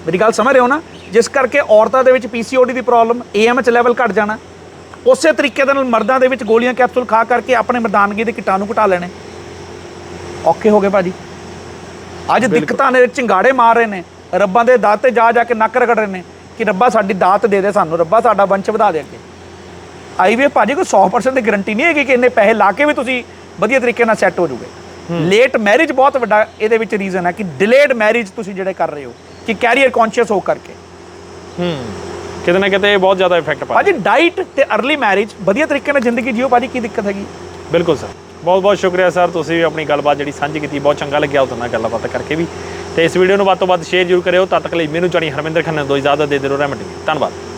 ਮੇਰੀ ਗੱਲ ਸਮਝ ਰਹੇ ਹੋ ਨਾ? ਜਿਸ ਕਰਕੇ ਔਰਤਾਂ ਦੇ ਵਿੱਚ ਪੀਸੀਓਡੀ ਦੀ ਪ੍ਰੋਬਲਮ ਏਐਮਐਚ ਲੈਵਲ ਘਟ ਜਾਣਾ। ਉਸੇ ਤਰੀਕੇ ਦੇ ਨਾਲ ਮਰਦਾਂ ਦੇ ਵਿੱਚ ਗੋਲੀਆਂ ਕੈਪਸੂਲ ਖਾ ਕਰਕੇ ਆਪਣੇ ਮਰਦਾਨਗੀ ਦੇ ਕੀਟਾਣੂ ਘਟਾ ਲੈਣੇ। ਔਖੇ ਹੋ ਗਏ ਭਾਜੀ। ਅੱਜ ਦਿੱਕਤਾਂ ਨੇ ਚਿੰਗਾੜੇ ਮਾਰ ਰਹੇ ਨੇ। ਰੱਬਾਂ ਦੇ ਦਾਤ ਤੇ ਜਾ ਜਾ ਕੇ ਨੱਕ ਰਗੜ ਰਹੇ ਨੇ ਕਿ ਰੱਬਾ ਸਾਡੀ ਦਾਤ ਦੇ ਦੇ ਸਾਨੂੰ ਰੱਬਾ ਸਾਡਾ ਵੰਸ਼ ਵਧਾ ਦੇ ਅੱਗੇ। ਆਈਵੇ ਭਾਜੀ ਕੋਈ 100% ਦੀ ਗਾਰੰਟੀ ਨਹੀਂ ਹੈਗੀ ਕਿ ਇੰਨੇ ਪੈਸੇ ਲਾ ਕੇ ਵੀ ਤੁਸੀਂ ਵਧੀਆ ਤਰੀਕੇ ਨਾਲ ਸੈੱਟ ਹੋ ਜਾਓਗੇ ਲੇਟ ਮੈਰਿਜ ਬਹੁਤ ਵੱਡਾ ਇਹਦੇ ਵਿੱਚ ਰੀਜ਼ਨ ਹੈ ਕਿ ਡਿਲੇਡ ਮੈਰਿਜ ਤੁਸੀਂ ਜਿਹੜੇ ਕਰ ਰਹੇ ਹੋ। ਕਿ ਕੈਰੀਅਰ ਕੌਨਸ਼ੀਅਸ ਹੋ ਕਰਕੇ ਹੂੰ ਕਿਤੇ ਨਾ ਕਿਤੇ ਇਹ ਬਹੁਤ ਜ਼ਿਆਦਾ ਇਫੈਕਟ ਪਾ ਭਾਜੀ ਡਾਈਟ ਤੇ अर्ਲੀ ਮੈਰਿਜ ਵਧੀਆ ਤਰੀਕੇ ਨਾਲ ਜ਼ਿੰਦਗੀ ਜੀਓ ਭਾਜੀ ਕੀ ਦਿੱਕਤ ਹੈਗੀ ਬਿਲਕੁਲ ਸਰ ਬਹੁਤ ਬਹੁਤ ਸ਼ੁਕਰੀਆ ਸਰ ਤੁਸੀਂ ਵੀ ਆਪਣੀ ਗੱਲਬਾਤ ਜਿਹੜੀ ਸਾਂਝੀ ਕੀਤੀ ਬਹੁਤ ਚੰਗਾ ਲੱਗਿਆ ਉਹਦੇ ਨਾਲ ਗੱਲਬਾਤ ਕਰਕੇ ਵੀ ਤੇ ਇਸ ਵੀਡੀਓ ਨੂੰ ਵੱਧ ਤੋਂ ਵੱਧ ਸ਼ੇਅਰ ਜ਼ਰੂਰ ਕਰਿਓ ਤਦ ਤੱਕ ਲਈ ਮੈਨੂੰ ਜਾਣੀ ਹਰਮਿੰਦਰ ਖੰਨਾ ਦੋ ਇਜਾਜ਼ਤ ਦੇ ਦਿਓ ਰਹਿਮਤ ਧੰਨਵਾਦ